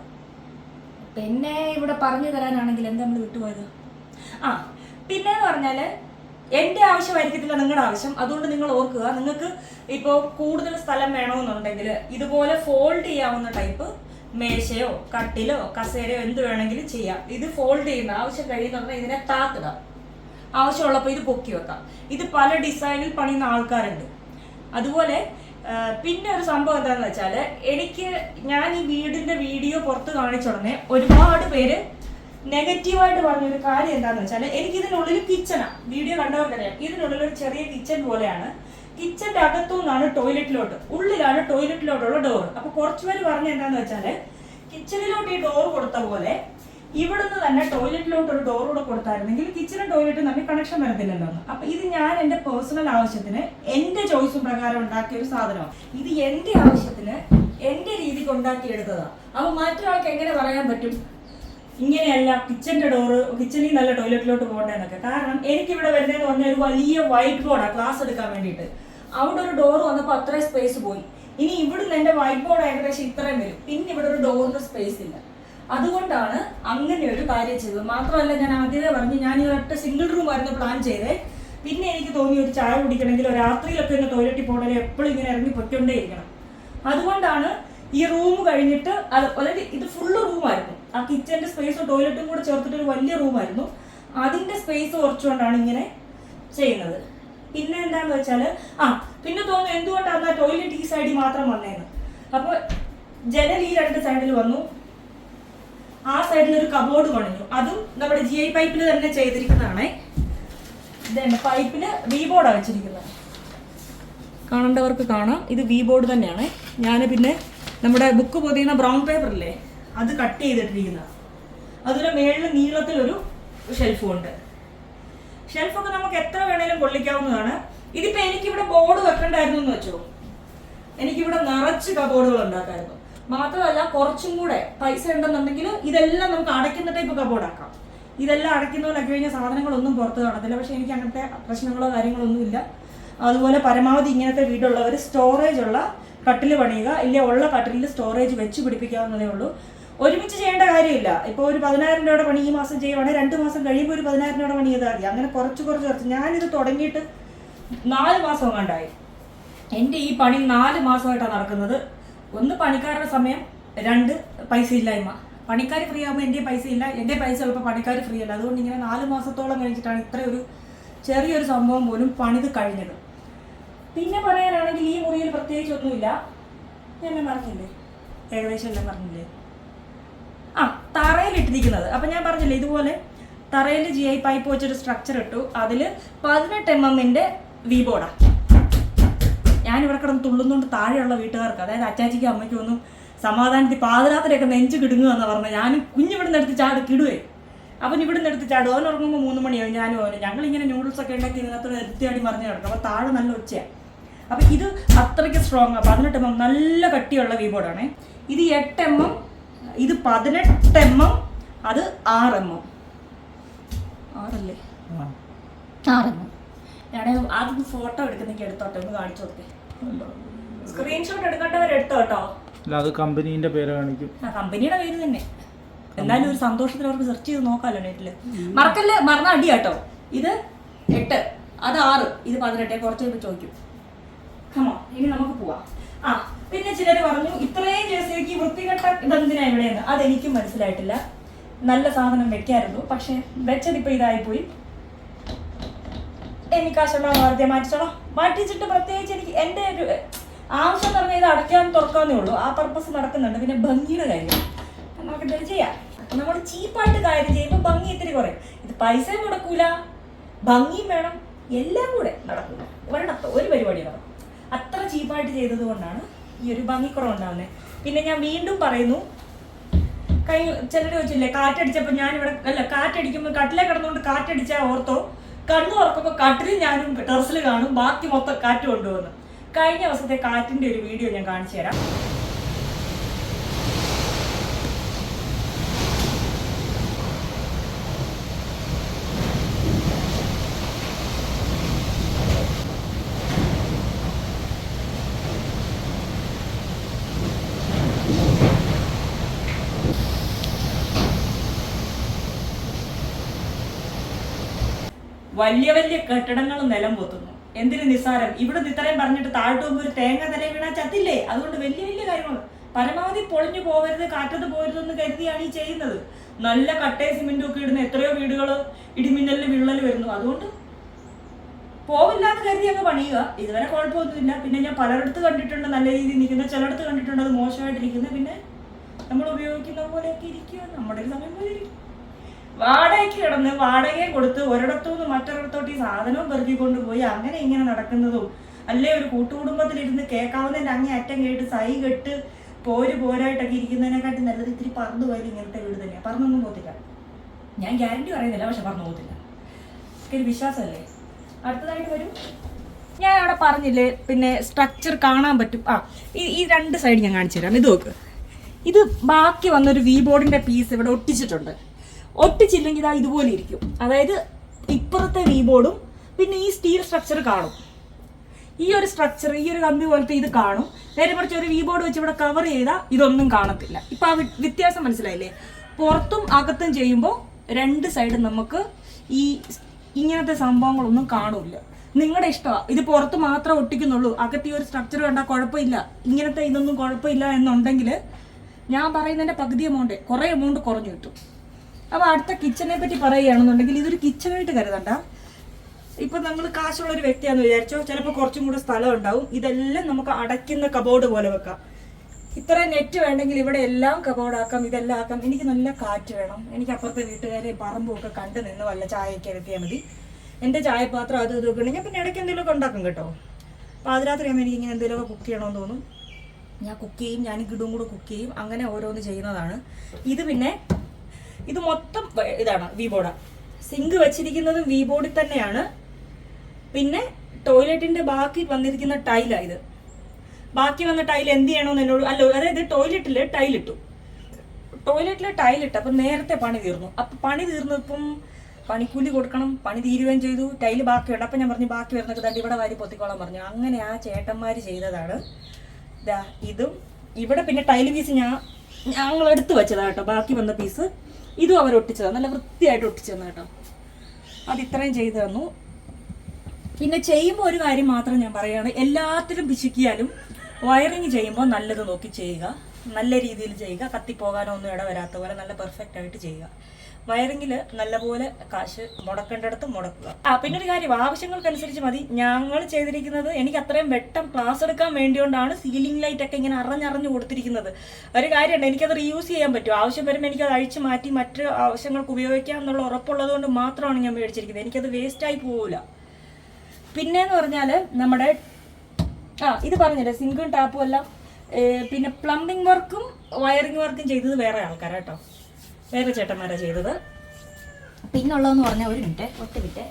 പിന്നെ ഇവിടെ പറഞ്ഞു തരാനാണെങ്കിൽ എന്താ നമ്മൾ വിട്ടുപോയത്? ആ പിന്നെ എന്ന് പറഞ്ഞാൽ എന്റെ ആവശ്യമായിരിക്കത്തില്ല നിങ്ങളുടെ ആവശ്യം. അതുകൊണ്ട് നിങ്ങൾ ഓർക്കുക നിങ്ങൾക്ക് ഇപ്പോൾ കൂടുതൽ സ്ഥലം വേണമെന്നുണ്ടെങ്കിൽ ഇതുപോലെ ഫോൾഡ് ചെയ്യാവുന്ന ടൈപ്പ് മേശയോ കട്ടിലോ കസേരയോ എന്ത് വേണമെങ്കിലും ചെയ്യാം. ഇത് ഫോൾഡ് ചെയ്യുന്ന ആവശ്യം കഴിയുന്ന പറഞ്ഞാൽ ഇതിനെ താത്തുക ആവശ്യമുള്ളപ്പോൾ ഇത് പൊക്കി വെക്കാം. ഇത് പല ഡിസൈനിൽ പണിയുന്ന ആൾക്കാരുണ്ട്. അതുപോലെ പിന്നെ ഒരു സംഭവം എന്താണെന്ന് വെച്ചാൽ എനിക്ക് ഞാൻ ഈ വീടിന്റെ വീഡിയോ പുറത്ത് കാണിച്ചുടനെ ഒരുപാട് പേര് നെഗറ്റീവായിട്ട് പറഞ്ഞൊരു കാര്യം എന്താണെന്ന് വെച്ചാൽ എനിക്ക് ഇതിനുള്ളിൽ കിച്ചണാ വീഡിയോ കണ്ടവർക്കറിയാം ഇതിനുള്ളിൽ ഒരു ചെറിയ കിച്ചൺ പോലെയാണ്. കിച്ചന്റെ അകത്തു നിന്നാണ് ടോയ്ലറ്റിലോട്ട് ഉള്ളിലാണ് ടോയ്ലറ്റിലോട്ടുള്ള ഡോർ അപ്പൊ കുറച്ചുപേര് പറഞ്ഞ എന്താന്ന് വെച്ചാൽ കിച്ചണിലോട്ട് ഈ ഡോർ കൊടുത്ത പോലെ ഇവിടുന്ന് തന്നെ ടോയ്ലറ്റിലോട്ട് ഒരു ഡോർ കൂടെ കൊടുത്തായിരുന്നെങ്കിൽ കിച്ചണും ടോയ്ലറ്റും തമ്മിൽ കണക്ഷൻ വരത്തില്ലല്ലോ. അപ്പൊ ഇത് ഞാൻ എന്റെ പേഴ്സണൽ ആവശ്യത്തിന് എന്റെ ചോയ്സും പ്രകാരം ഉണ്ടാക്കിയ ഒരു സാധനമാണ്. ഇത് എന്റെ ആവശ്യത്തിന് എന്റെ രീതിക്ക് ഉണ്ടാക്കിയെടുത്തതാണ് അപ്പൊ മറ്റൊരാൾക്ക് എങ്ങനെ പറയാൻ പറ്റും? ഇങ്ങനെയല്ല കിച്ചന്റെ ഡോറ് കിച്ചണിൽ നല്ല ടോയ്ലറ്റിലോട്ട് പോകണ്ടെന്നൊക്കെ കാരണം എനിക്ക് ഇവിടെ വരുന്നതെന്ന് പറഞ്ഞാൽ ഒരു വലിയ വൈറ്റ് ബോർഡാണ് ക്ലാസ് എടുക്കാൻ വേണ്ടിയിട്ട്. അവിടെ ഒരു ഡോർ വന്നപ്പോൾ അത്രയും സ്പേസ് പോയി. ഇനി ഇവിടുന്ന് എന്റെ വൈറ്റ് ബോർഡ് ഏകദേശം ഇത്രയും വരും. പിന്നെ ഇവിടെ ഒരു ഡോറിന്റെ സ്പേസ് ഇല്ല. അതുകൊണ്ടാണ് അങ്ങനെ ഒരു കാര്യം ചെയ്തത്. മാത്രമല്ല ഞാൻ ആദ്യമേ പറഞ്ഞു ഞാൻ ഈ ഒറ്റ സിംഗിൾ റൂം ആയിരുന്നു പ്ലാൻ ചെയ്തേ. പിന്നെ എനിക്ക് തോന്നി ഒരു ചായ കുടിക്കണമെങ്കിൽ രാത്രിയിലൊക്കെ ഒന്ന് ടോയ്ലറ്റിൽ പോകണമെങ്കിൽ എപ്പോഴും ഇങ്ങനെ ഇറങ്ങി പൊയ്ക്കൊണ്ടേ ഇരിക്കണം അതുകൊണ്ടാണ് ഈ റൂം കഴിഞ്ഞിട്ട് അത് അതായത് ഇത് ഫുള്ള് റൂമായിരുന്നു ആ കിച്ചന്റെ സ്പേസും ടോയ്ലറ്റും കൂടെ ചേർത്തിട്ട് ഒരു വലിയ റൂമായിരുന്നു അതിന്റെ സ്പേസ് കുറച്ചുകൊണ്ടാണ് ഇങ്ങനെ ചെയ്യുന്നത്. പിന്നെ എന്താന്ന് വെച്ചാൽ ആ പിന്നെ തോന്നുന്നു എന്തുകൊണ്ടാണ് ആ ടോയ്ലറ്റ് ഈ സൈഡിൽ മാത്രം വന്നേന്ന്? അപ്പോൾ ജനൽ ഈ രണ്ട് സൈഡിൽ വന്നു. ആ സൈഡിൽ ഒരു കബോർഡ് പണിഞ്ഞു. അതും നമ്മുടെ ജി ഐ പൈപ്പിൽ തന്നെ ചെയ്തിരിക്കുന്നതാണേ. പൈപ്പിന് വി ബോർഡാണ് വെച്ചിരിക്കുന്നത്. കാണേണ്ടവർക്ക് കാണാം. ഇത് വി ബോർഡ് തന്നെയാണ്. ഞാൻ പിന്നെ നമ്മുടെ ബുക്ക് പൊതിയുന്ന ബ്രൗൺ പേപ്പർ ഇല്ലേ? അത് കട്ട് ചെയ്തിട്ടിരിക്കുന്നത് അതിന് മേളിൽ നീളത്തിലൊരു ഷെൽഫും ഉണ്ട്. ഷെൽഫൊക്കെ നമുക്ക് എത്ര വേണേലും കൊള്ളിക്കാവുന്നതാണ് ഇതിപ്പോ എനിക്കിവിടെ ബോർഡ് വെക്കണ്ടായിരുന്നു എന്ന് വെച്ചോ? എനിക്കിവിടെ നിറച്ച് കബോർഡുകൾ ഉണ്ടാക്കായിരുന്നു മാത്രമല്ല കുറച്ചും കൂടെ പൈസ ഉണ്ടെന്നുണ്ടെങ്കിൽ ഇതെല്ലാം നമുക്ക് അടയ്ക്കുന്ന ടൈപ്പ് കബോർഡ് ആക്കാം. ഇതെല്ലാം അടയ്ക്കുന്ന പോലെ ആക്കി കഴിഞ്ഞാൽ സാധനങ്ങളൊന്നും പുറത്ത് കാണത്തില്ല. പക്ഷെ എനിക്ക് അങ്ങനത്തെ പ്രശ്നങ്ങളോ കാര്യങ്ങളോ ഒന്നുമില്ല അതുപോലെ പരമാവധി ഇങ്ങനത്തെ വീടുള്ളവർ സ്റ്റോറേജ് ഉള്ള കട്ടിൽ പണിയുക. ഇല്ല ഉള്ള കട്ടിലിൽ സ്റ്റോറേജ് വെച്ച് പിടിപ്പിക്കാവുന്നതേ ഉള്ളൂ. ഒരുമിച്ച് ചെയ്യേണ്ട കാര്യമില്ല. ഇപ്പോൾ ഒരു പതിനായിരം രൂപയുടെ പണി ഈ മാസം ചെയ്യുവാണെങ്കിൽ രണ്ട് മാസം കഴിയുമ്പോൾ ഒരു പതിനായിരം രൂപയുടെ പണി ചെയ്താൽ മതി. അങ്ങനെ കുറച്ച് കുറച്ച് കുറച്ച്. ഞാനിത് തുടങ്ങിയിട്ട് നാല് മാസം കണ്ടായി എന്റെ ഈ പണി നാല് മാസമായിട്ടാണ് നടക്കുന്നത്. ഒന്ന് പണിക്കാരുടെ സമയം രണ്ട് പൈസ ഇല്ലായ്മ. പണിക്കാർ ഫ്രീ ആകുമ്പോൾ എന്റെ പൈസ ഇല്ല. എന്റെ പൈസ ഉള്ളപ്പോൾ പണിക്കാർ ഫ്രീ അല്ല. അതുകൊണ്ട് ഇങ്ങനെ നാല് മാസത്തോളം കഴിഞ്ഞിട്ടാണ് ഇത്രയൊരു ചെറിയൊരു സംഭവം പോലും പണിത് കഴിഞ്ഞത്. പിന്നെ പറയാനാണെങ്കിൽ ഈ മുറിയിൽ പ്രത്യേകിച്ച് ഒന്നുമില്ല ഞാൻ പറഞ്ഞില്ലേ ഏകദേശം എല്ലാം പറഞ്ഞില്ലേ? തറയിലിട്ടിരിക്കുന്നത്. അപ്പം ഞാൻ പറഞ്ഞില്ലേ ഇതുപോലെ തറയിൽ ജി ഐ പൈപ്പ് വെച്ചൊരു സ്ട്രക്ചർ ഇട്ടു. അതിൽ പതിനെട്ട് എം എമ്മിന്റെ വി ബോർഡാണ് ഞാൻ ഇവിടെ കിടന്ന് തുള്ളുന്നുണ്ട് താഴെയുള്ള വീട്ടുകാർക്ക് അതായത് അച്ചാച്ചിക്കും അമ്മയ്ക്കും ഒന്നും സമാധാനത്തിൽ പാതിരാത്രിയൊക്കെ നെഞ്ച് കിടുങ്ങുക എന്ന് പറഞ്ഞാൽ ഞാനും കുഞ്ഞിവിടുന്ന് എടുത്ത് ചാട് കിടുവേ. അപ്പം ഇവിടുന്ന് എടുത്ത് ചാടും. അവൻ ഉറങ്ങുമ്പോൾ മൂന്ന് മണിയാവും ഞാനും അവനും. ഞങ്ങളിങ്ങനെ നൂഡിൽസ് ഒക്കെ ഉണ്ടാക്കി ഇതിനകത്ത് എടുത്തിയാടി മറിഞ്ഞ് കിടക്കും അപ്പോൾ താഴെ നല്ല ഉച്ചയാണ് അപ്പം ഇത് അത്രയ്ക്ക് സ്ട്രോങ് ആണ് പതിനെട്ട് എം എം നല്ല കട്ടിയുള്ള വീബോർഡാണ് ഇത് എട്ട് എം എം ഇത് പതിനെട്ട് എം എം അത് ആറ് എം എം ആറല്ലേ? ആറ് എം എം ഞാൻ അത് ഫോട്ടോ എടുക്കുന്നെങ്കിൽ എടുത്തോട്ടെ ഒന്ന് കാണിച്ചു കൊടുത്തേ സ്ക്രീൻഷോട്ട് എടുക്കേണ്ടവർ എടുത്തോ കേട്ടോ? അല്ല അത് കമ്പനീന്റെ പേര് കാണിക്കും. ആ കമ്പനിയുടെ പേര് തന്നെ. എന്തായാലും ഒരു സന്തോഷത്തിൽ അവർക്ക് സെർച്ച് ചെയ്ത് നോക്കാമല്ലോ നെറ്റിൽ. മറക്കല്ലേ? മറന്ന അടി കേട്ടോ. ഇത് എട്ട് അത് ആറ് ഇത് പതിനെട്ട് കുറച്ച് ചോദിക്കും. കമോ ഇനി നമുക്ക് പോവാം. ആ പിന്നെ ചിലർ പറഞ്ഞു ഇത്രയും ജേഴ്സിക്ക് വൃത്തികെട്ട ഇതെന്തിനാ ഇവിടെയെന്ന്? അതെനിക്കും മനസ്സിലായിട്ടില്ല. നല്ല സാധനം വെക്കായിരുന്നു. പക്ഷെ വെച്ചതിപ്പോ ഇതായിപ്പോയി. എനിക്ക് ആശുള്ള വെറുതെ മാറ്റിച്ചോളാം. മാറ്റിച്ചിട്ട് പ്രത്യേകിച്ച് എനിക്ക് എന്റെ ഒരു ആവശ്യം എന്ന് പറഞ്ഞാൽ ഇത് അടയ്ക്കാൻ തുറക്കാന്നേ ഉള്ളൂ. ആ പർപ്പസ് നടക്കുന്നുണ്ട്. പിന്നെ ഭംഗിയുടെ കാര്യം. നമുക്ക് ചെയ്യാം. നമ്മൾ ചീപ്പായിട്ട് കാര്യം ചെയ്യുമ്പോൾ ഭംഗി ഇത്തിരി കുറയും. ഇത് പൈസയും മുടക്കൂല ഭംഗിയും വേണം. എല്ലാം കൂടെ നടക്കൂല ഒരിടത്ത് ഒരു പരിപാടി നടക്കും. അത്ര ചീപ്പായിട്ട് ചെയ്തത് കൊണ്ടാണ് ഈ ഒരു ഭംഗിക്കുറവ് ഉണ്ടാകുന്നത് പിന്നെ ഞാൻ വീണ്ടും പറയുന്നു കൈ ചിലർ ചോദിച്ചില്ലേ കാറ്റടിച്ചപ്പോൾ ഞാനിവിടെ അല്ല കാറ്റടിക്കുമ്പോൾ കട്ടിലെ കിടന്നുകൊണ്ട് കാറ്റടിച്ചാൽ ഓർത്തോ? കണ്ണു തുറക്കുമ്പോൾ കട്ടിൽ ഞാനും ടെറസിൽ കാണും ബാക്കി മൊത്തം കാറ്റ് കൊണ്ടുവന്നു കഴിഞ്ഞ ദിവസത്തെ കാറ്റിന്റെ ഒരു വീഡിയോ ഞാൻ കാണിച്ചു തരാം. വലിയ വലിയ കെട്ടിടങ്ങൾ നിലം പൊത്തുന്നു. എന്തിന് നിസ്സാരം? ഇവിടെ ഇത്രയും പറഞ്ഞിട്ട് താഴ്ത്തു ഒരു തേങ്ങ തലയിൽ വീണാൽ ചത്തില്ലേ? അതുകൊണ്ട് വലിയ വലിയ കാര്യങ്ങൾ പരമാവധി പൊളിഞ്ഞു പോകരുത് കാറ്റത്ത് പോകരുതെന്ന് കരുതിയാണ് ഈ ചെയ്യുന്നത്. നല്ല കട്ടേ സിമെന്റും ഒക്കെ ഇടുന്ന എത്രയോ വീടുകൾ ഇടിമിന്നലിന് വിള്ളൽ വരുന്നു. അതുകൊണ്ട് പോവില്ലാന്ന് കരുതി അങ്ങ് പണിയുക. ഇതുവരെ കുഴപ്പമൊന്നുമില്ല. പിന്നെ ഞാൻ പലയിടത്ത് കണ്ടിട്ടുണ്ട് നല്ല രീതിയിൽ നിൽക്കുന്ന ചിലയിടത്ത് കണ്ടിട്ടുണ്ട് അത് മോശമായിട്ടിരിക്കുന്നത്. പിന്നെ നമ്മൾ ഉപയോഗിക്കുന്ന പോലെയൊക്കെ ഇരിക്കുക നമ്മുടെ സമയം പോലെ ഇരിക്കും വാടകയ്ക്ക് കിടന്ന് വാടകയെ കൊടുത്ത് ഒരിടത്തുനിന്ന് മറ്റൊരിടത്തോട്ട് ഈ സാധനവും പെറുക്കി കൊണ്ടുപോയി അങ്ങനെ ഇങ്ങനെ നടക്കുന്നതും അല്ലേ? ഒരു കൂട്ടുകുടുംബത്തിലിരുന്ന് കേൾക്കാവുന്നതിന്റെ അങ്ങേ അറ്റം കേട്ട് സൈ കെട്ട് പോര് പോരായിട്ടൊക്കെ ഇരിക്കുന്നതിനെക്കാട്ടി നല്ലത് ഇത്തിരി പറന്നു പോയാലും ഇങ്ങനത്തെ വീട് തന്നെയാണ് പറന്നൊന്നും പോകത്തില്ല. ഞാൻ ഗ്യാരണ്ടി പറയുന്നില്ല പക്ഷെ പറഞ്ഞു പോകത്തില്ല. ഒരു വിശ്വാസമല്ലേ? അടുത്തതായിട്ട് വരും. ഞാൻ അവിടെ പറഞ്ഞില്ലേ പിന്നെ സ്ട്രക്ചർ കാണാൻ പറ്റും. ആ ഈ ഈ രണ്ട് സൈഡ് ഞാൻ കാണിച്ചു തരാം. ഇത് നോക്ക്. ഇത് ബാക്കി വന്നൊരു വി ബോർഡിന്റെ പീസ് ഇവിടെ ഒട്ടിച്ചിട്ടുണ്ട്. ഒട്ടിച്ചില്ലെങ്കിൽ ഇതാ ഇതുപോലെ ഇരിക്കും. അതായത് ഇപ്പുറത്തെ വീബോർഡും പിന്നെ ഈ സ്റ്റീൽ സ്ട്രക്ചർ കാണും. ഈ ഒരു സ്ട്രക്ചർ ഈ ഒരു കമ്പി പോലത്തെ ഇത് കാണും. നേരെ മറിച്ച് ഒരു വീബോർഡ് വെച്ച് ഇവിടെ കവർ ചെയ്താൽ ഇതൊന്നും കാണത്തില്ല. ഇപ്പൊ ആ വ്യത്യാസം മനസ്സിലായില്ലേ? പുറത്തും അകത്തും ചെയ്യുമ്പോൾ രണ്ട് സൈഡും നമുക്ക് ഈ ഇങ്ങനത്തെ സംഭവങ്ങളൊന്നും കാണൂല നിങ്ങളുടെ ഇഷ്ടമാണ് ഇത് പുറത്ത് മാത്രം ഒട്ടിക്കുന്നുള്ളൂ. അകത്ത് ഈ ഒരു സ്ട്രക്ചർ കണ്ടാൽ കുഴപ്പമില്ല. ഇങ്ങനത്തെ ഇതൊന്നും കുഴപ്പമില്ല എന്നുണ്ടെങ്കിൽ ഞാൻ പറയുന്നതിന്റെ പകുതി എമൗണ്ട് കുറേ എമൗണ്ട് കുറഞ്ഞു കിട്ടും. അപ്പോൾ അടുത്ത കിച്ചനെ പറ്റി പറയുകയാണെന്നുണ്ടെങ്കിൽ ഇതൊരു കിച്ചണായിട്ട് കരുതണ്ട. ഇപ്പൊ നമ്മൾ കാശുള്ള ഒരു വ്യക്തിയാന്ന് വിചാരിച്ചോ ചിലപ്പോൾ കുറച്ചും കൂടെ സ്ഥലം ഉണ്ടാവും. ഇതെല്ലാം നമുക്ക് അടയ്ക്കുന്ന കബോർഡ് പോലെ വെക്കാം. ഇത്ര നെറ്റ് വേണ്ടെങ്കിൽ ഇവിടെ എല്ലാം കബോർഡാക്കാം ഇതെല്ലാം ആക്കാം. എനിക്ക് നല്ല കാറ്റ് വേണം. എനിക്ക് അപ്പുറത്തെ വീട്ടുകാരെ പറമ്പും ഒക്കെ കണ്ടു നിന്ന് വല്ല ചായയൊക്കെ എത്തിയാൽ മതി. എന്റെ ചായപാത്രം അത് ഇത് വെക്കണമെങ്കിൽ പിന്നെ ഇടയ്ക്ക് എന്തെങ്കിലുമൊക്കെ ഉണ്ടാക്കും കേട്ടോ. പാതിരാത്രി ആകുമ്പോൾ എനിക്ക് ഇങ്ങനെ എന്തെങ്കിലുമൊക്കെ കുക്ക് ചെയ്യണമെന്ന് തോന്നും. ഞാൻ കുക്ക് ചെയ്യും ഞാൻ ഗിഡും കൂടെ കുക്ക് ചെയ്യും. അങ്ങനെ ഓരോന്ന് ചെയ്യുന്നതാണ്. ഇത് പിന്നെ ഇത് മൊത്തം ഇതാണ് വി ബോർഡാണ് സിങ്ക് വെച്ചിരിക്കുന്നതും വി ബോർഡിൽ തന്നെയാണ്. പിന്നെ ടോയ്ലറ്റിന്റെ ബാക്കി വന്നിരിക്കുന്ന ടൈലാ ഇത്. ബാക്കി വന്ന ടൈൽ എന്ത് ചെയ്യണമെന്ന് എന്നോട് അല്ല അതായത് ടോയ്ലറ്റിൽ ടൈലിട്ടു ടോയ്ലറ്റിൽ ടൈലിട്ട് അപ്പം നേരത്തെ പണി തീർന്നു. അപ്പം പണി തീർന്നപ്പം പണിക്കൂലി കൊടുക്കണം പണി തീരുകയും ചെയ്തു ടൈൽ ബാക്കിയുണ്ട് അപ്പം ഞാൻ പറഞ്ഞു ബാക്കി വരുന്നത് തട്ടി ഇവിടെ വാരി പൊത്തിക്കോളാൻ പറഞ്ഞു. അങ്ങനെ ആ ചേട്ടന്മാർ ചെയ്തതാണ്. ഇതും. ഇവിടെ പിന്നെ ടൈൽ പീസ് ഞാൻ ഞങ്ങൾ എടുത്തു വെച്ചതാട്ടോ ബാക്കി വന്ന പീസ് ഇതും അവർ ഒട്ടിച്ചു തന്നു നല്ല വൃത്തിയായിട്ട് ഒട്ടിച്ചു തന്നു കേട്ടോ. അത് ഇത്രയും ചെയ്തു തന്നു. പിന്നെ ചെയ്യുമ്പോൾ ഒരു കാര്യം മാത്രം ഞാൻ പറയുകയാണ്. എല്ലാത്തിലും പിശുക്കിയാലും വയറിങ് ചെയ്യുമ്പോൾ നല്ലത് നോക്കി ചെയ്യുക. നല്ല രീതിയിൽ ചെയ്യുക. കത്തിപ്പോകാനോ ഒന്നും ഇടവരാത്ത പോലെ നല്ല പെർഫെക്റ്റ് ആയിട്ട് ചെയ്യുക. വയറിങ്ങിൽ നല്ലപോലെ കാശ് മുടക്കേണ്ടടുത്ത് മുടക്കുക. ആ പിന്നെ ഒരു കാര്യം ആവശ്യങ്ങൾക്കനുസരിച്ച് മതി. ഞങ്ങൾ ചെയ്തിരിക്കുന്നത് എനിക്ക് അത്രയും വെട്ടം ക്ലാസ് എടുക്കാൻ വേണ്ടിയോണ്ടാണ് സീലിംഗ് ലൈറ്റ് ഒക്കെ ഇങ്ങനെ അറിഞ്ഞറിഞ്ഞ് കൊടുത്തിരിക്കുന്നത്. ഒരു കാര്യമുണ്ട് എനിക്കത് റീയൂസ് ചെയ്യാൻ പറ്റും. ആവശ്യം വരുമ്പോൾ എനിക്കത് അഴിച്ചു മാറ്റി മറ്റ് ആവശ്യങ്ങൾക്ക് ഉപയോഗിക്കാം എന്നുള്ള ഉറപ്പുള്ളത് കൊണ്ട് മാത്രമാണ് ഞാൻ മേടിച്ചിരിക്കുന്നത്. എനിക്കത് വേസ്റ്റായി പോവില്ല പിന്നെന്ന് പറഞ്ഞാൽ നമ്മുടെ ആ ഇത് പറഞ്ഞില്ലേ സിംഗിൾ ടാപ്പും എല്ലാം പിന്നെ പ്ലംബിംഗ് വർക്കും വയറിംഗ് വർക്കും ചെയ്തത് വേറെ ആൾക്കാരാ കേട്ടോ. വേറെ ചേട്ടന്മാരാ ചെയ്തത്. പിന്നുള്ളതെന്ന് പറഞ്ഞാൽ ഒരു മിനിറ്റ് ഒറ്റ മിനിറ്റ്.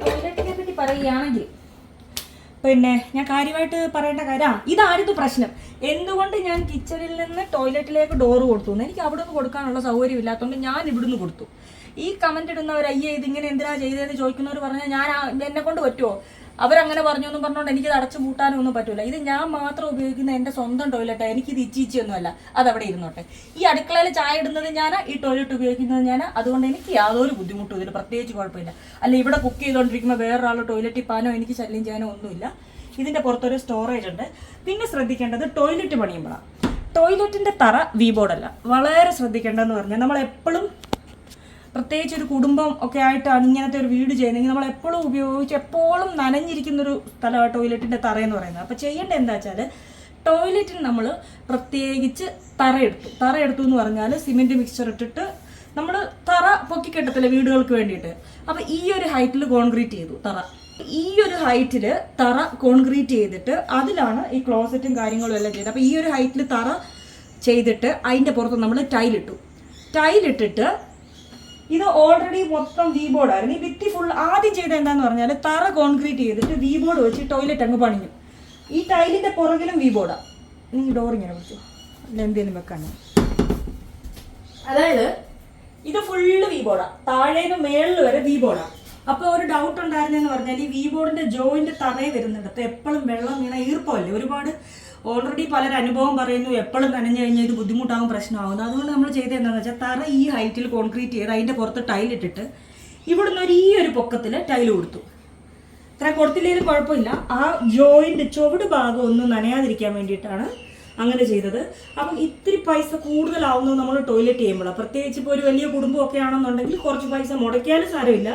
ടോയ്ലറ്റിനെ പറ്റി പറയുകയാണെങ്കിൽ പിന്നെ ഞാൻ കാര്യമായിട്ട് പറയേണ്ട കാര്യം ആ ഇതായിരുന്നു പ്രശ്നം. എന്തുകൊണ്ട് ഞാൻ കിച്ചണിൽ നിന്ന് ടോയ്ലറ്റിലേക്ക് ഡോറ് കൊടുത്തു? എനിക്ക് അവിടെ നിന്ന് കൊടുക്കാനുള്ള സൗകര്യം ഇല്ലാത്തതുകൊണ്ട് ഞാൻ ഇവിടുന്ന് കൊടുത്തു. ഈ കമന്റ് ഇടുന്നവർ അയ്യേ ഇതിങ്ങനെ എന്തിനാ ചെയ്തതെന്ന് ചോദിക്കുന്നവർ പറഞ്ഞാൽ ഞാൻ എന്നെ കൊണ്ട് പറ്റുമോ അവരങ്ങനെ പറഞ്ഞു എന്നും പറഞ്ഞുകൊണ്ട് എനിക്ക് അടച്ചു പൂട്ടാനും ഒന്നും പറ്റൂല. ഇത് ഞാൻ മാത്രം ഉപയോഗിക്കുന്ന എന്റെ സ്വന്തം ടോയ്ലറ്റാണ് എനിക്കിത് ഇച്ചിച്ചൊന്നുമല്ല അതവിടെ ഇരുന്നോട്ടെ. ഈ അടുക്കളയിൽ ചായ ഇടുന്നത് ഞാൻ ഈ ടോയ്ലറ്റ് ഉപയോഗിക്കുന്നത് ഞാൻ. അതുകൊണ്ട് എനിക്ക് യാതൊരു ബുദ്ധിമുട്ടും ഇതിൽ പ്രത്യേകിച്ച് കുഴപ്പമില്ല. അല്ല ഇവിടെ കുക്ക് ചെയ്തുകൊണ്ടിരിക്കുമ്പോൾ വേറൊരാൾ ടോയ്ലറ്റിൽ പാനോ എനിക്ക് ശല്യം ചെയ്യാനോ ഒന്നുമില്ല. ഇതിന്റെ പുറത്തൊരു സ്റ്റോറേജ് ഉണ്ട്. പിന്നെ ശ്രദ്ധിക്കേണ്ടത് ടോയ്ലറ്റ് പണിയുമ്പോഴാണ് ടോയ്ലറ്റിന്റെ തറ വീബോർഡല്ല വളരെ ശ്രദ്ധിക്കേണ്ടതെന്ന് പറഞ്ഞാൽ നമ്മൾ എപ്പോഴും പ്രത്യേകിച്ച് ഒരു കുടുംബം ഒക്കെ ആയിട്ടാണ് ഇങ്ങനത്തെ ഒരു വീട് ചെയ്യുന്നതെങ്കിൽ നമ്മൾ എപ്പോഴും ഉപയോഗിച്ച് എപ്പോഴും നനഞ്ഞിരിക്കുന്ന ഒരു സ്ഥലമാണ് ടോയ്ലറ്റിന്റെ തറ എന്ന് പറയുന്നത്. അപ്പോൾ ചെയ്യേണ്ടത് എന്താ വെച്ചാൽ ടോയ്ലറ്റിന് നമ്മൾ പ്രത്യേകിച്ച് തറ എടുത്തു തറ എടുത്തു എന്ന് പറഞ്ഞാൽ സിമെന്റ് മിക്സ്ചർ ഇട്ടിട്ട് നമ്മൾ തറ പൊക്കിക്കെട്ടത്തില്ല വീടുകൾക്ക് വേണ്ടിയിട്ട്. അപ്പോൾ ഈ ഒരു ഹൈറ്റിൽ കോൺക്രീറ്റ് ചെയ്തു തറ. ഈ ഒരു ഹൈറ്റിൽ തറ കോൺക്രീറ്റ് ചെയ്തിട്ട് അതിലാണ് ഈ ക്ലോസറ്റും കാര്യങ്ങളും എല്ലാം ചെയ്തത്. അപ്പോൾ ഈ ഒരു ഹൈറ്റിൽ തറ ചെയ്തിട്ട് അതിന്റെ പുറത്ത് നമ്മൾ ടൈലിട്ടു ടൈലിട്ടിട്ട് ഇത് ഓൾറെഡി മൊത്തം വി ബോർഡായിരുന്നു ഈ ഭിത്തി ഫുൾ ആദ്യം ചെയ്ത എന്താന്ന് പറഞ്ഞാൽ തറ കോൺക്രീറ്റ് ചെയ്തിട്ട് വി ബോർഡ് വെച്ച് ടോയ്ലറ്റ് അങ്ങ് പണിഞ്ഞു. ഈ ടൈലിന്റെ പുറകിലും വി ബോർഡാണ് നീ ഡോർ ഇങ്ങനെ വിളിച്ചു അല്ല എന്തേലും വെക്കാനോ? അതായത് ഇത് ഫുള്ള് വി ബോർഡാണ് താഴേന്ന് മേളിൽ വരെ വി ബോർഡാണ് അപ്പൊ ഒരു ഡൗട്ട് ഉണ്ടായിരുന്നെന്ന് പറഞ്ഞാൽ ഈ വി ബോർഡിന്റെ ജോയിന്റ് തറയിൽ വരുന്നുണ്ട് എപ്പോഴും വെള്ളം വീണ ഈർപ്പമല്ലേ ഒരുപാട് ഓൾറെഡി പലർ അനുഭവം പറയുന്നു എപ്പോഴും നനഞ്ഞു കഴിഞ്ഞാൽ ഇത് ബുദ്ധിമുട്ടാകും പ്രശ്നമാകുന്നു അതുകൊണ്ട് നമ്മൾ ചെയ്തത് എന്താണെന്ന് വെച്ചാൽ തറ ഈ ഹൈറ്റിൽ കോൺക്രീറ്റ് ചെയ്ത് അതിന്റെ പുറത്ത് ടൈൽ ഇട്ടിട്ട് ഇവിടുന്ന് ഒരു ഈ ഒരു പൊക്കത്തിൽ ടൈൽ കൊടുത്തു. ഇത്ര കൊടുത്തില്ലെങ്കിലും കുഴപ്പമില്ല. ആ ജോയിന്റ് ചുവട് ഭാഗം ഒന്നും നനയാതിരിക്കാൻ വേണ്ടിയിട്ടാണ് അങ്ങനെ ചെയ്തത്. അപ്പം ഇത്തിരി പൈസ കൂടുതലാവുന്നത് നമ്മൾ ടോയ്ലറ്റ് ചെയ്യുമ്പോഴാണ് പ്രത്യേകിച്ച് ഇപ്പോൾ ഒരു വലിയ കുടുംബമൊക്കെ ആണെന്നുണ്ടെങ്കിൽ കുറച്ച് പൈസ മുടക്കിയാലും സാരമില്ല.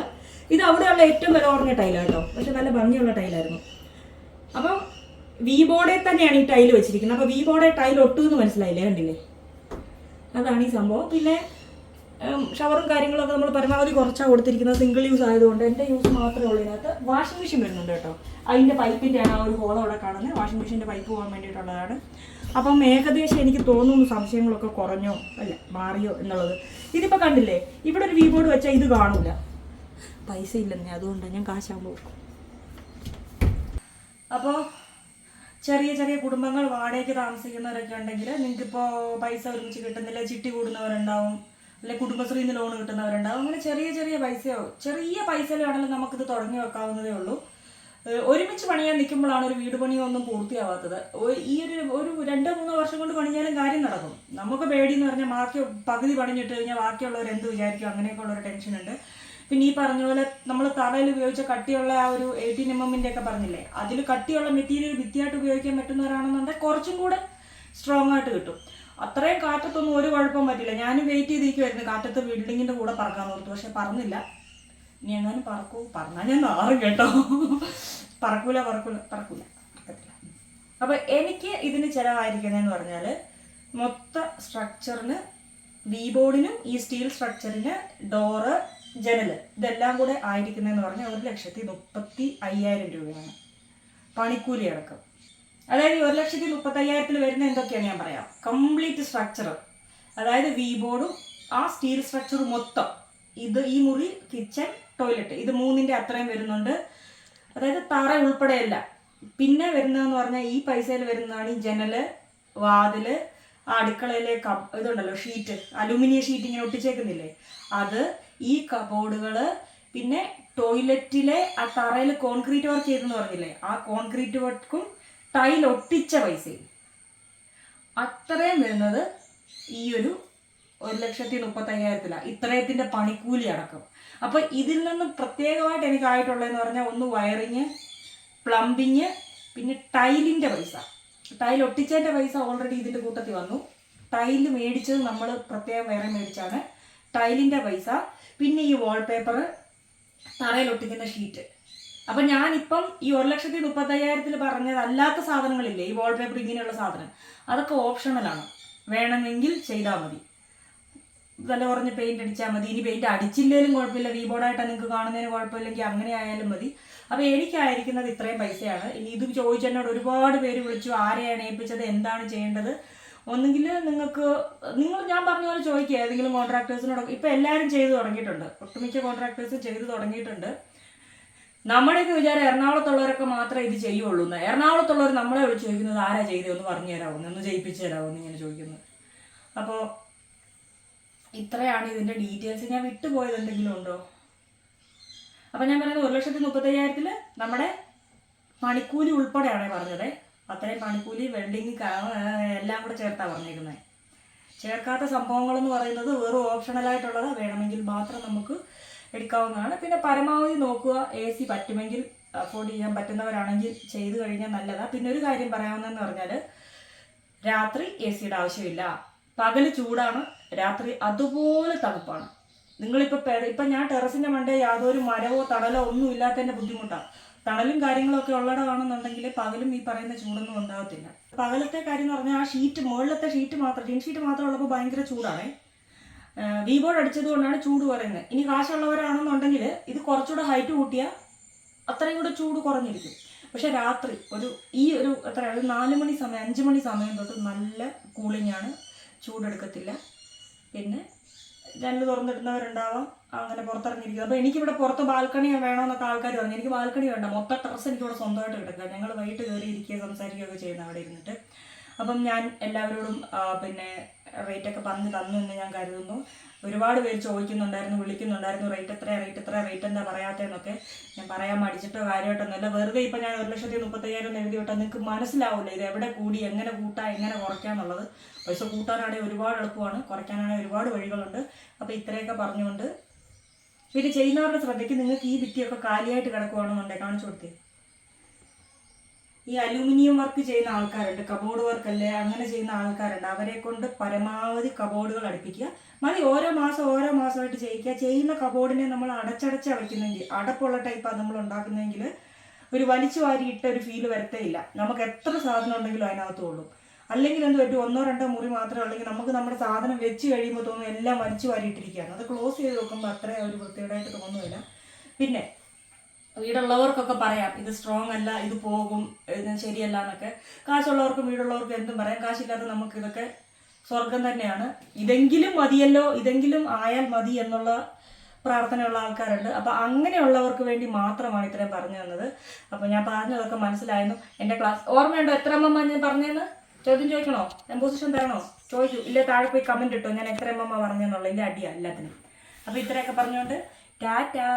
ഇത് അവിടെയുള്ള ഏറ്റവും വില കുറഞ്ഞ ടൈലാണ് കേട്ടോ. പക്ഷെ നല്ല ഭംഗിയുള്ള ടൈലായിരുന്നു അപ്പം വി ബോർഡിൽ തന്നെയാണ് ഈ ടൈൽ വെച്ചിരിക്കുന്നത്. അപ്പോൾ വി ബോർഡ് ടൈൽ ഒട്ടു എന്ന് മനസ്സിലായില്ലേ കണ്ടില്ലേ? അതാണ് ഈ സംഭവം. പിന്നെ ഷവറും കാര്യങ്ങളൊക്കെ നമ്മൾ പരമാവധി കുറച്ചാണ് കൊടുത്തിരിക്കുന്നത് സിംഗിൾ യൂസ് ആയതുകൊണ്ട് എന്റെ യൂസ് മാത്രമേ ഉള്ളൂ ഇതിനകത്ത്. വാഷിംഗ് മെഷീൻ വരുന്നുണ്ട് കേട്ടോ. അതിന്റെ പൈപ്പിന്റെയാണ് ആ ഒരു ഹോൾ അവിടെ കാണുന്നത്. വാഷിംഗ് മെഷീന്റെ പൈപ്പ് പോകാൻ വേണ്ടിയിട്ടുള്ളതാണ്. അപ്പം ഏകദേശം എനിക്ക് തോന്നുന്നു സംശയങ്ങളൊക്കെ കുറഞ്ഞോ അല്ല മാറിയോ എന്നുള്ളത്. ഇതിപ്പോൾ കണ്ടില്ലേ? ഇവിടെ ഒരു വി ബോർഡ് വെച്ചാൽ ഇത് കാണൂല. പൈസ ഇല്ലെന്നേ അതുകൊണ്ട് ഞാൻ പോകും അപ്പോൾ ചെറിയ ചെറിയ കുടുംബങ്ങൾ വാടകയ്ക്ക് താമസിക്കുന്നവരൊക്കെ ഉണ്ടെങ്കിൽ നിങ്ങൾക്കിപ്പോൾ പൈസ ഒരുമിച്ച് കിട്ടുന്നില്ല ചിട്ടി കൂടുന്നവരുണ്ടാവും അല്ലെ കുടുംബശ്രീയിൽ നിന്ന് ലോൺ കിട്ടുന്നവരുണ്ടാവും അങ്ങനെ ചെറിയ ചെറിയ പൈസയോ ചെറിയ പൈസയിലാണെങ്കിലും നമുക്കിത് തുടങ്ങി വെക്കാവുന്നതേ ഉള്ളൂ. ഒരുമിച്ച് പണിയാൻ നിൽക്കുമ്പോഴാണ് ഒരു വീട് പണിയോ ഒന്നും പൂർത്തിയാവാത്തത്. ഈ ഒരു ഒരു രണ്ടോ മൂന്നോ വർഷം കൊണ്ട് പണിഞ്ഞാലും കാര്യം നടക്കും. നമുക്ക് പേടി എന്ന് പറഞ്ഞാൽ ബാക്കി പകുതി പണിഞ്ഞിട്ട് കഴിഞ്ഞാൽ ബാക്കിയുള്ളവർ എന്ത് വിചാരിക്കും? അങ്ങനെയൊക്കെ ഉള്ളൊരു ടെൻഷനുണ്ട് പിന്നെ ഈ പറഞ്ഞ പോലെ നമ്മൾ തറയിൽ ഉപയോഗിച്ച കട്ടിയുള്ള ആ ഒരു എയ്റ്റീൻ എം എമ്മിന്റെ ഒക്കെ പറഞ്ഞില്ലേ? അതിൽ കട്ടിയുള്ള മെറ്റീരിയൽ ഭിത്തിയായിട്ട് ഉപയോഗിക്കാൻ പറ്റുന്നവരാണെന്നുണ്ടെങ്കിൽ കുറച്ചും കൂടെ സ്ട്രോങ് ആയിട്ട് കിട്ടും. അത്രയും കാറ്റത്തൊന്നും ഒരു കുഴപ്പം പറ്റില്ല. ഞാനും വെയിറ്റ് ചെയ്തിരിക്കുമായിരുന്നു കാറ്റത്ത് ബിൽഡിങ്ങിന്റെ കൂടെ പറക്കാൻ ഓർത്തു. പക്ഷെ പറന്നില്ല ഇനി എങ്ങാനും പറക്കൂ. പറഞ്ഞാൽ ഞാൻ നാറും കേട്ടോ. പറക്കൂല പറക്കൂല പറക്കൂല. അപ്പൊ എനിക്ക് ഇതിന് ചിലവായിരിക്കുന്നതെന്ന് പറഞ്ഞാൽ മൊത്ത സ്ട്രക്ചറിന് വി ബോർഡിനും ഈ സ്റ്റീൽ സ്ട്രക്ചറിന് ഡോറ് ജനൽ. ഇതെല്ലാം കൂടെ ആയിരിക്കുന്നതെന്ന് പറഞ്ഞാൽ ഒരു ലക്ഷത്തി മുപ്പത്തി അയ്യായിരം രൂപയാണ്. പണിക്കൂലി അടക്കം. അതായത് ഒരു ലക്ഷത്തി മുപ്പത്തി അയ്യായിരത്തിൽ വരുന്ന എന്തൊക്കെയാണ് ഞാൻ പറയാം? കംപ്ലീറ്റ് സ്ട്രക്ചർ അതായത് വി ബോർഡും ആ സ്റ്റീൽ സ്ട്രക്ചർ മൊത്തം. ഇത് ഈ മുറി കിച്ചൺ ടോയ്ലറ്റ് ഇത് മൂന്നിന്റെ അത്രയും വരുന്നുണ്ട്. അതായത് തറ ഉൾപ്പെടെയല്ല. പിന്നെ വരുന്നതെന്ന് പറഞ്ഞാൽ ഈ പൈസയിൽ വരുന്നതാണ് ഈ ജനൽ വാതിൽ അടുക്കളയിലെ കപ്പ് ഇതുണ്ടല്ലോ ഷീറ്റ് അലുമിനിയം ഷീറ്റ് ഇങ്ങനെ ഒട്ടിച്ചേക്കുന്നില്ലേ? അത് ഈ കബോർഡുകൾ പിന്നെ ടോയ്ലറ്റിലെ ആ തറയിൽ കോൺക്രീറ്റ് വർക്ക് ചെയ്തെന്ന് പറഞ്ഞില്ലേ? ആ കോൺക്രീറ്റ് വർക്കും ടൈൽ ഒട്ടിച്ച പൈസയും. അത്രയും വരുന്നത് ഈ ഒരു ഒരു ലക്ഷത്തി മുപ്പത്തി അയ്യായിരത്തിലാണ് ഇത്രയത്തിന്റെ പണിക്കൂലി അടക്കം. അപ്പൊ ഇതിൽ നിന്ന് പ്രത്യേകമായിട്ട് എനിക്കായിട്ടുള്ളതെന്ന് പറഞ്ഞാൽ ഒന്ന് വയറിങ് പ്ലംബിങ് പിന്നെ ടൈലിന്റെ പൈസ. ടൈൽ ഒട്ടിച്ചതിന്റെ പൈസ ഓൾറെഡി ഇതിന്റെ കൂട്ടത്തിൽ വന്നു. ടൈൽ മേടിച്ചത് നമ്മൾ പ്രത്യേകം വേറെ മേടിച്ചാണ്. ടൈലിന്റെ പൈസ പിന്നെ ഈ വാൾപേപ്പർ തറയിൽ ഒട്ടിക്കുന്ന ഷീറ്റ് അപ്പം ഞാനിപ്പം ഈ ഒരു ലക്ഷത്തി മുപ്പത്തയ്യായിരത്തിൽ പറഞ്ഞത് അല്ലാത്ത സാധനങ്ങളില്ലേ? ഈ വാൾപേപ്പർ ഇങ്ങനെയുള്ള സാധനം. അതൊക്കെ ഓപ്ഷണലാണ് വേണമെങ്കിൽ ചെയ്താൽ മതി. വില കുറഞ്ഞ പെയിന്റ് അടിച്ചാൽ മതി. ഇനി പെയിന്റ് അടിച്ചില്ലേലും കുഴപ്പമില്ല. വീബോർഡായിട്ട് നിങ്ങൾക്ക് കാണുന്നതിന് കുഴപ്പമില്ലെങ്കിൽ അങ്ങനെ ആയാലും മതി. അപ്പോൾ എനിക്കായിരിക്കുന്നത് ഇത്രയും പൈസയാണ്. ഇനി ഇത് ചോദിച്ചെന്നോട് ഒരുപാട് പേര് വിളിച്ചു ആരെയാണ് ഏൽപ്പിച്ചത് എന്താണ് ചെയ്യേണ്ടത്? ഒന്നുകിൽ നിങ്ങൾക്ക് നിങ്ങൾ ഞാൻ പറഞ്ഞ പോലെ ചോദിക്കുക ഏതെങ്കിലും കോൺട്രാക്ടേഴ്സിനോട് ഇപ്പം എല്ലാവരും ചെയ്തു തുടങ്ങിയിട്ടുണ്ട്. ഒട്ടുമിക്ക കോൺട്രാക്ടേഴ്സ് ചെയ്തു തുടങ്ങിയിട്ടുണ്ട്. നമ്മുടെയൊക്കെ വിചാരം എറണാകുളത്തുള്ളവരൊക്കെ മാത്രമേ ഇത് ചെയ്യുള്ളൂ എന്ന്. എറണാകുളത്തുള്ളവർ നമ്മളെ വിളിച്ച് ചോദിക്കുന്നത് ആരാ ചെയ്തതെന്ന് പറഞ്ഞു തരാമോ ഒന്ന്? ജയിപ്പിച്ചു തരാമെന്ന് ഇങ്ങനെ ചോദിക്കുന്നത് അപ്പോൾ ഇത്രയാണ് ഇതിന്റെ ഡീറ്റെയിൽസ്. ഞാൻ വിട്ടുപോയത് എന്തെങ്കിലും ഉണ്ടോ? അപ്പൊ ഞാൻ പറയുന്നത് ഒരു ലക്ഷത്തി മുപ്പത്തയ്യായിരത്തിൽ നമ്മുടെ മണിക്കൂലി ഉൾപ്പെടെയാണ് പറഞ്ഞത്. അത്രയും പണിക്കൂലി വെൽഡിങ് എല്ലാം കൂടെ ചേർത്താണ് പറഞ്ഞേക്കുന്നത് ചേർക്കാത്ത സംഭവങ്ങൾ എന്ന് പറയുന്നത് വെറും ഓപ്ഷണലായിട്ടുള്ളത് വേണമെങ്കിൽ മാത്രം നമുക്ക് എടുക്കാവുന്നതാണ്. പിന്നെ പരമാവധി നോക്കുക എ സി പറ്റുമെങ്കിൽ അഫോർഡ് ചെയ്യാൻ പറ്റുന്നവരാണെങ്കിൽ ചെയ്തു കഴിഞ്ഞാൽ നല്ലതാണ് പിന്നെ ഒരു കാര്യം പറയാവുന്നതെന്ന് പറഞ്ഞാൽ രാത്രി എ സിയുടെ ആവശ്യമില്ല. പകൽ ചൂടാണ് രാത്രി അതുപോലെ തണുപ്പാണ്. നിങ്ങളിപ്പോൾ ഇപ്പം ഞാൻ ടെറസിന്റെ മണ്ടേ യാതൊരു മരവോ തടലോ ഒന്നും ഇല്ലാത്തതിന്റെ ബുദ്ധിമുട്ടാണ് തണലും കാര്യങ്ങളും ഒക്കെ ഉള്ളിടമാണെന്നുണ്ടെങ്കിൽ പകലും ഈ പറയുന്ന ചൂടൊന്നും ഉണ്ടാകത്തില്ല. പകലത്തെ കാര്യം എന്ന് പറഞ്ഞാൽ ആ ഷീറ്റ് മുകളിലത്തെ ഷീറ്റ് മാത്രം ടിൻ ഷീറ്റ് മാത്രം ഉള്ളപ്പോൾ ഭയങ്കര ചൂടാണേ. വി ബോർഡ് അടിച്ചത് കൊണ്ടാണ് ചൂട് കുറയുന്നത്. ഇനി കാശുള്ളവരാണെന്നുണ്ടെങ്കിൽ ഇത് കുറച്ചുകൂടെ ഹൈറ്റ് കൂട്ടിയാൽ അത്രയും കൂടെ ചൂട് കുറഞ്ഞിരിക്കും. പക്ഷെ രാത്രി ഒരു ഈ ഒരു എത്ര ഒരു നാല് മണി സമയം അഞ്ച് മണി സമയം തൊട്ട് നല്ല കൂളിംഗ് ആണ് ചൂടെടുക്കത്തില്ല. പിന്നെ ജനൽ തുറന്നിടുന്നവരുണ്ടാവാം. അങ്ങനെ പുറത്തിറങ്ങിയിരിക്കും. അപ്പോൾ എനിക്കിവിടെ പുറത്ത് ബാൽക്കണി വേണമെന്നൊക്കെ ആൾക്കാർ പറഞ്ഞു. എനിക്ക് ബാൽക്കണി വേണ്ട. മൊത്തം ടെറസ് എനിക്കിവിടെ സ്വന്തമായിട്ട് കിടക്കുക. ഞങ്ങൾ വൈകിട്ട് കയറി ഇരിക്കുക സംസാരിക്കുകയൊക്കെ ചെയ്യുന്ന അവിടെ ഇരുന്നിട്ട്. അപ്പം ഞാൻ എല്ലാവരോടും പിന്നെ റേറ്റ് ഒക്കെ പറഞ്ഞു തന്നു എന്ന് ഞാൻ കരുതുന്നു. ഒരുപാട് പേര് ചോദിക്കുന്നുണ്ടായിരുന്നു വിളിക്കുന്നുണ്ടായിരുന്നു. റേറ്റ് എത്ര റേറ്റ് എത്ര റേറ്റ് എന്താ പറയാത്തതെന്നൊക്കെ ഞാൻ പറയാൻ മടിച്ചിട്ടോ കാര്യമായിട്ടൊന്നുമല്ല. വെറുതെ ഇപ്പം ഞാൻ ഒരു ലക്ഷത്തി മുപ്പത്തയ്യായിരം എഴുതി വിട്ടാൽ നിങ്ങൾക്ക് മനസ്സിലാവില്ല. ഇത് എവിടെ കൂടി എങ്ങനെ കൂട്ടാം എങ്ങനെ കുറയ്ക്കാന്നുള്ളത്. പൈസ കൂട്ടാനാണെങ്കിൽ ഒരുപാട് എളുപ്പമാണ് കുറയ്ക്കാനാണെങ്കിൽ ഒരുപാട് വഴികളുണ്ട്. അപ്പോൾ ഇത്രയൊക്കെ പറഞ്ഞുകൊണ്ട് പിന്നെ ചെയ്യുന്നവരുടെ ശ്രദ്ധയ്ക്ക് നിങ്ങൾക്ക് ഈ ഭിത്തിയൊക്കെ കാലിയായിട്ട് കിടക്കുവാണെന്നുണ്ടെങ്കിൽ കാണിച്ചു കൊടുത്തേ. ഈ അലൂമിനിയം വർക്ക് ചെയ്യുന്ന ആൾക്കാരുണ്ട് കബോർഡ് വർക്ക് അല്ലേ അങ്ങനെ ചെയ്യുന്ന ആൾക്കാരുണ്ട്. അവരെ കൊണ്ട് പരമാവധി കബോർഡുകൾ അടുപ്പിക്കുക. മതി ഓരോ മാസം ഓരോ മാസമായിട്ട് ചെയ്യിക്കുക. ചെയ്യുന്ന കബോർഡിനെ നമ്മൾ അടച്ചടച്ച വയ്ക്കുന്നെങ്കിൽ അടപ്പുള്ള ടൈപ്പാണ് നമ്മൾ ഉണ്ടാക്കുന്നതെങ്കിൽ ഒരു വലിച്ചു വാരിയിട്ട ഒരു ഫീൽ വരത്തേയില്ല. നമുക്ക് എത്ര സാധനം ഉണ്ടെങ്കിലും അതിനകത്തുള്ളൂ അല്ലെങ്കിൽ എന്ത് പറ്റും? ഒന്നോ രണ്ടോ മുറി മാത്രമേ ഉള്ളെങ്കിൽ നമുക്ക് നമ്മുടെ സാധനം വെച്ച് കഴിയുമ്പോൾ തോന്നും എല്ലാം വലിച്ചു വാരിയിട്ടിരിക്കുകയാണ്. അത് ക്ലോസ് ചെയ്ത് നോക്കുമ്പോൾ അത്രയും ഒരു വൃത്തികേടായിട്ട് തോന്നുന്നില്ല പിന്നെ വീടുള്ളവർക്കൊക്കെ പറയാം ഇത് സ്ട്രോങ് അല്ല ഇത് പോകും ഇത് ശരിയല്ല എന്നൊക്കെ. കാശുള്ളവർക്കും വീടുള്ളവർക്കും എന്തും പറയാം. കാശില്ലാതെ നമുക്ക് ഇതൊക്കെ സ്വർഗം തന്നെയാണ്. ഇതെങ്കിലും മതിയല്ലോ ഇതെങ്കിലും ആയാൽ മതി എന്നുള്ള പ്രാർത്ഥനയുള്ള ആൾക്കാരുണ്ട്. അപ്പോൾ അങ്ങനെയുള്ളവർക്ക് വേണ്ടി മാത്രമാണ് ഇത്രയും പറഞ്ഞു തന്നത്. അപ്പോൾ ഞാൻ പറഞ്ഞതൊക്കെ മനസ്സിലായിരുന്നു എന്റെ ക്ലാസ് ഓർമ്മയുണ്ടോ എത്ര അമ്മ ഞാൻ പറഞ്ഞതെന്ന് ചോദ്യം ചോദിക്കണോ? എംപോസിഷൻ തരണോ? ചോദിച്ചു. ഇല്ല താഴെ പോയി കമന്റ് ഇട്ടോ. ഞാൻ എത്ര അമ്മ പറഞ്ഞെന്നുള്ള ഇല്ല അടിയാ എല്ലാത്തിനും. അപ്പോൾ ഇത്രയൊക്കെ പറഞ്ഞുകൊണ്ട് ടാറ്റാ.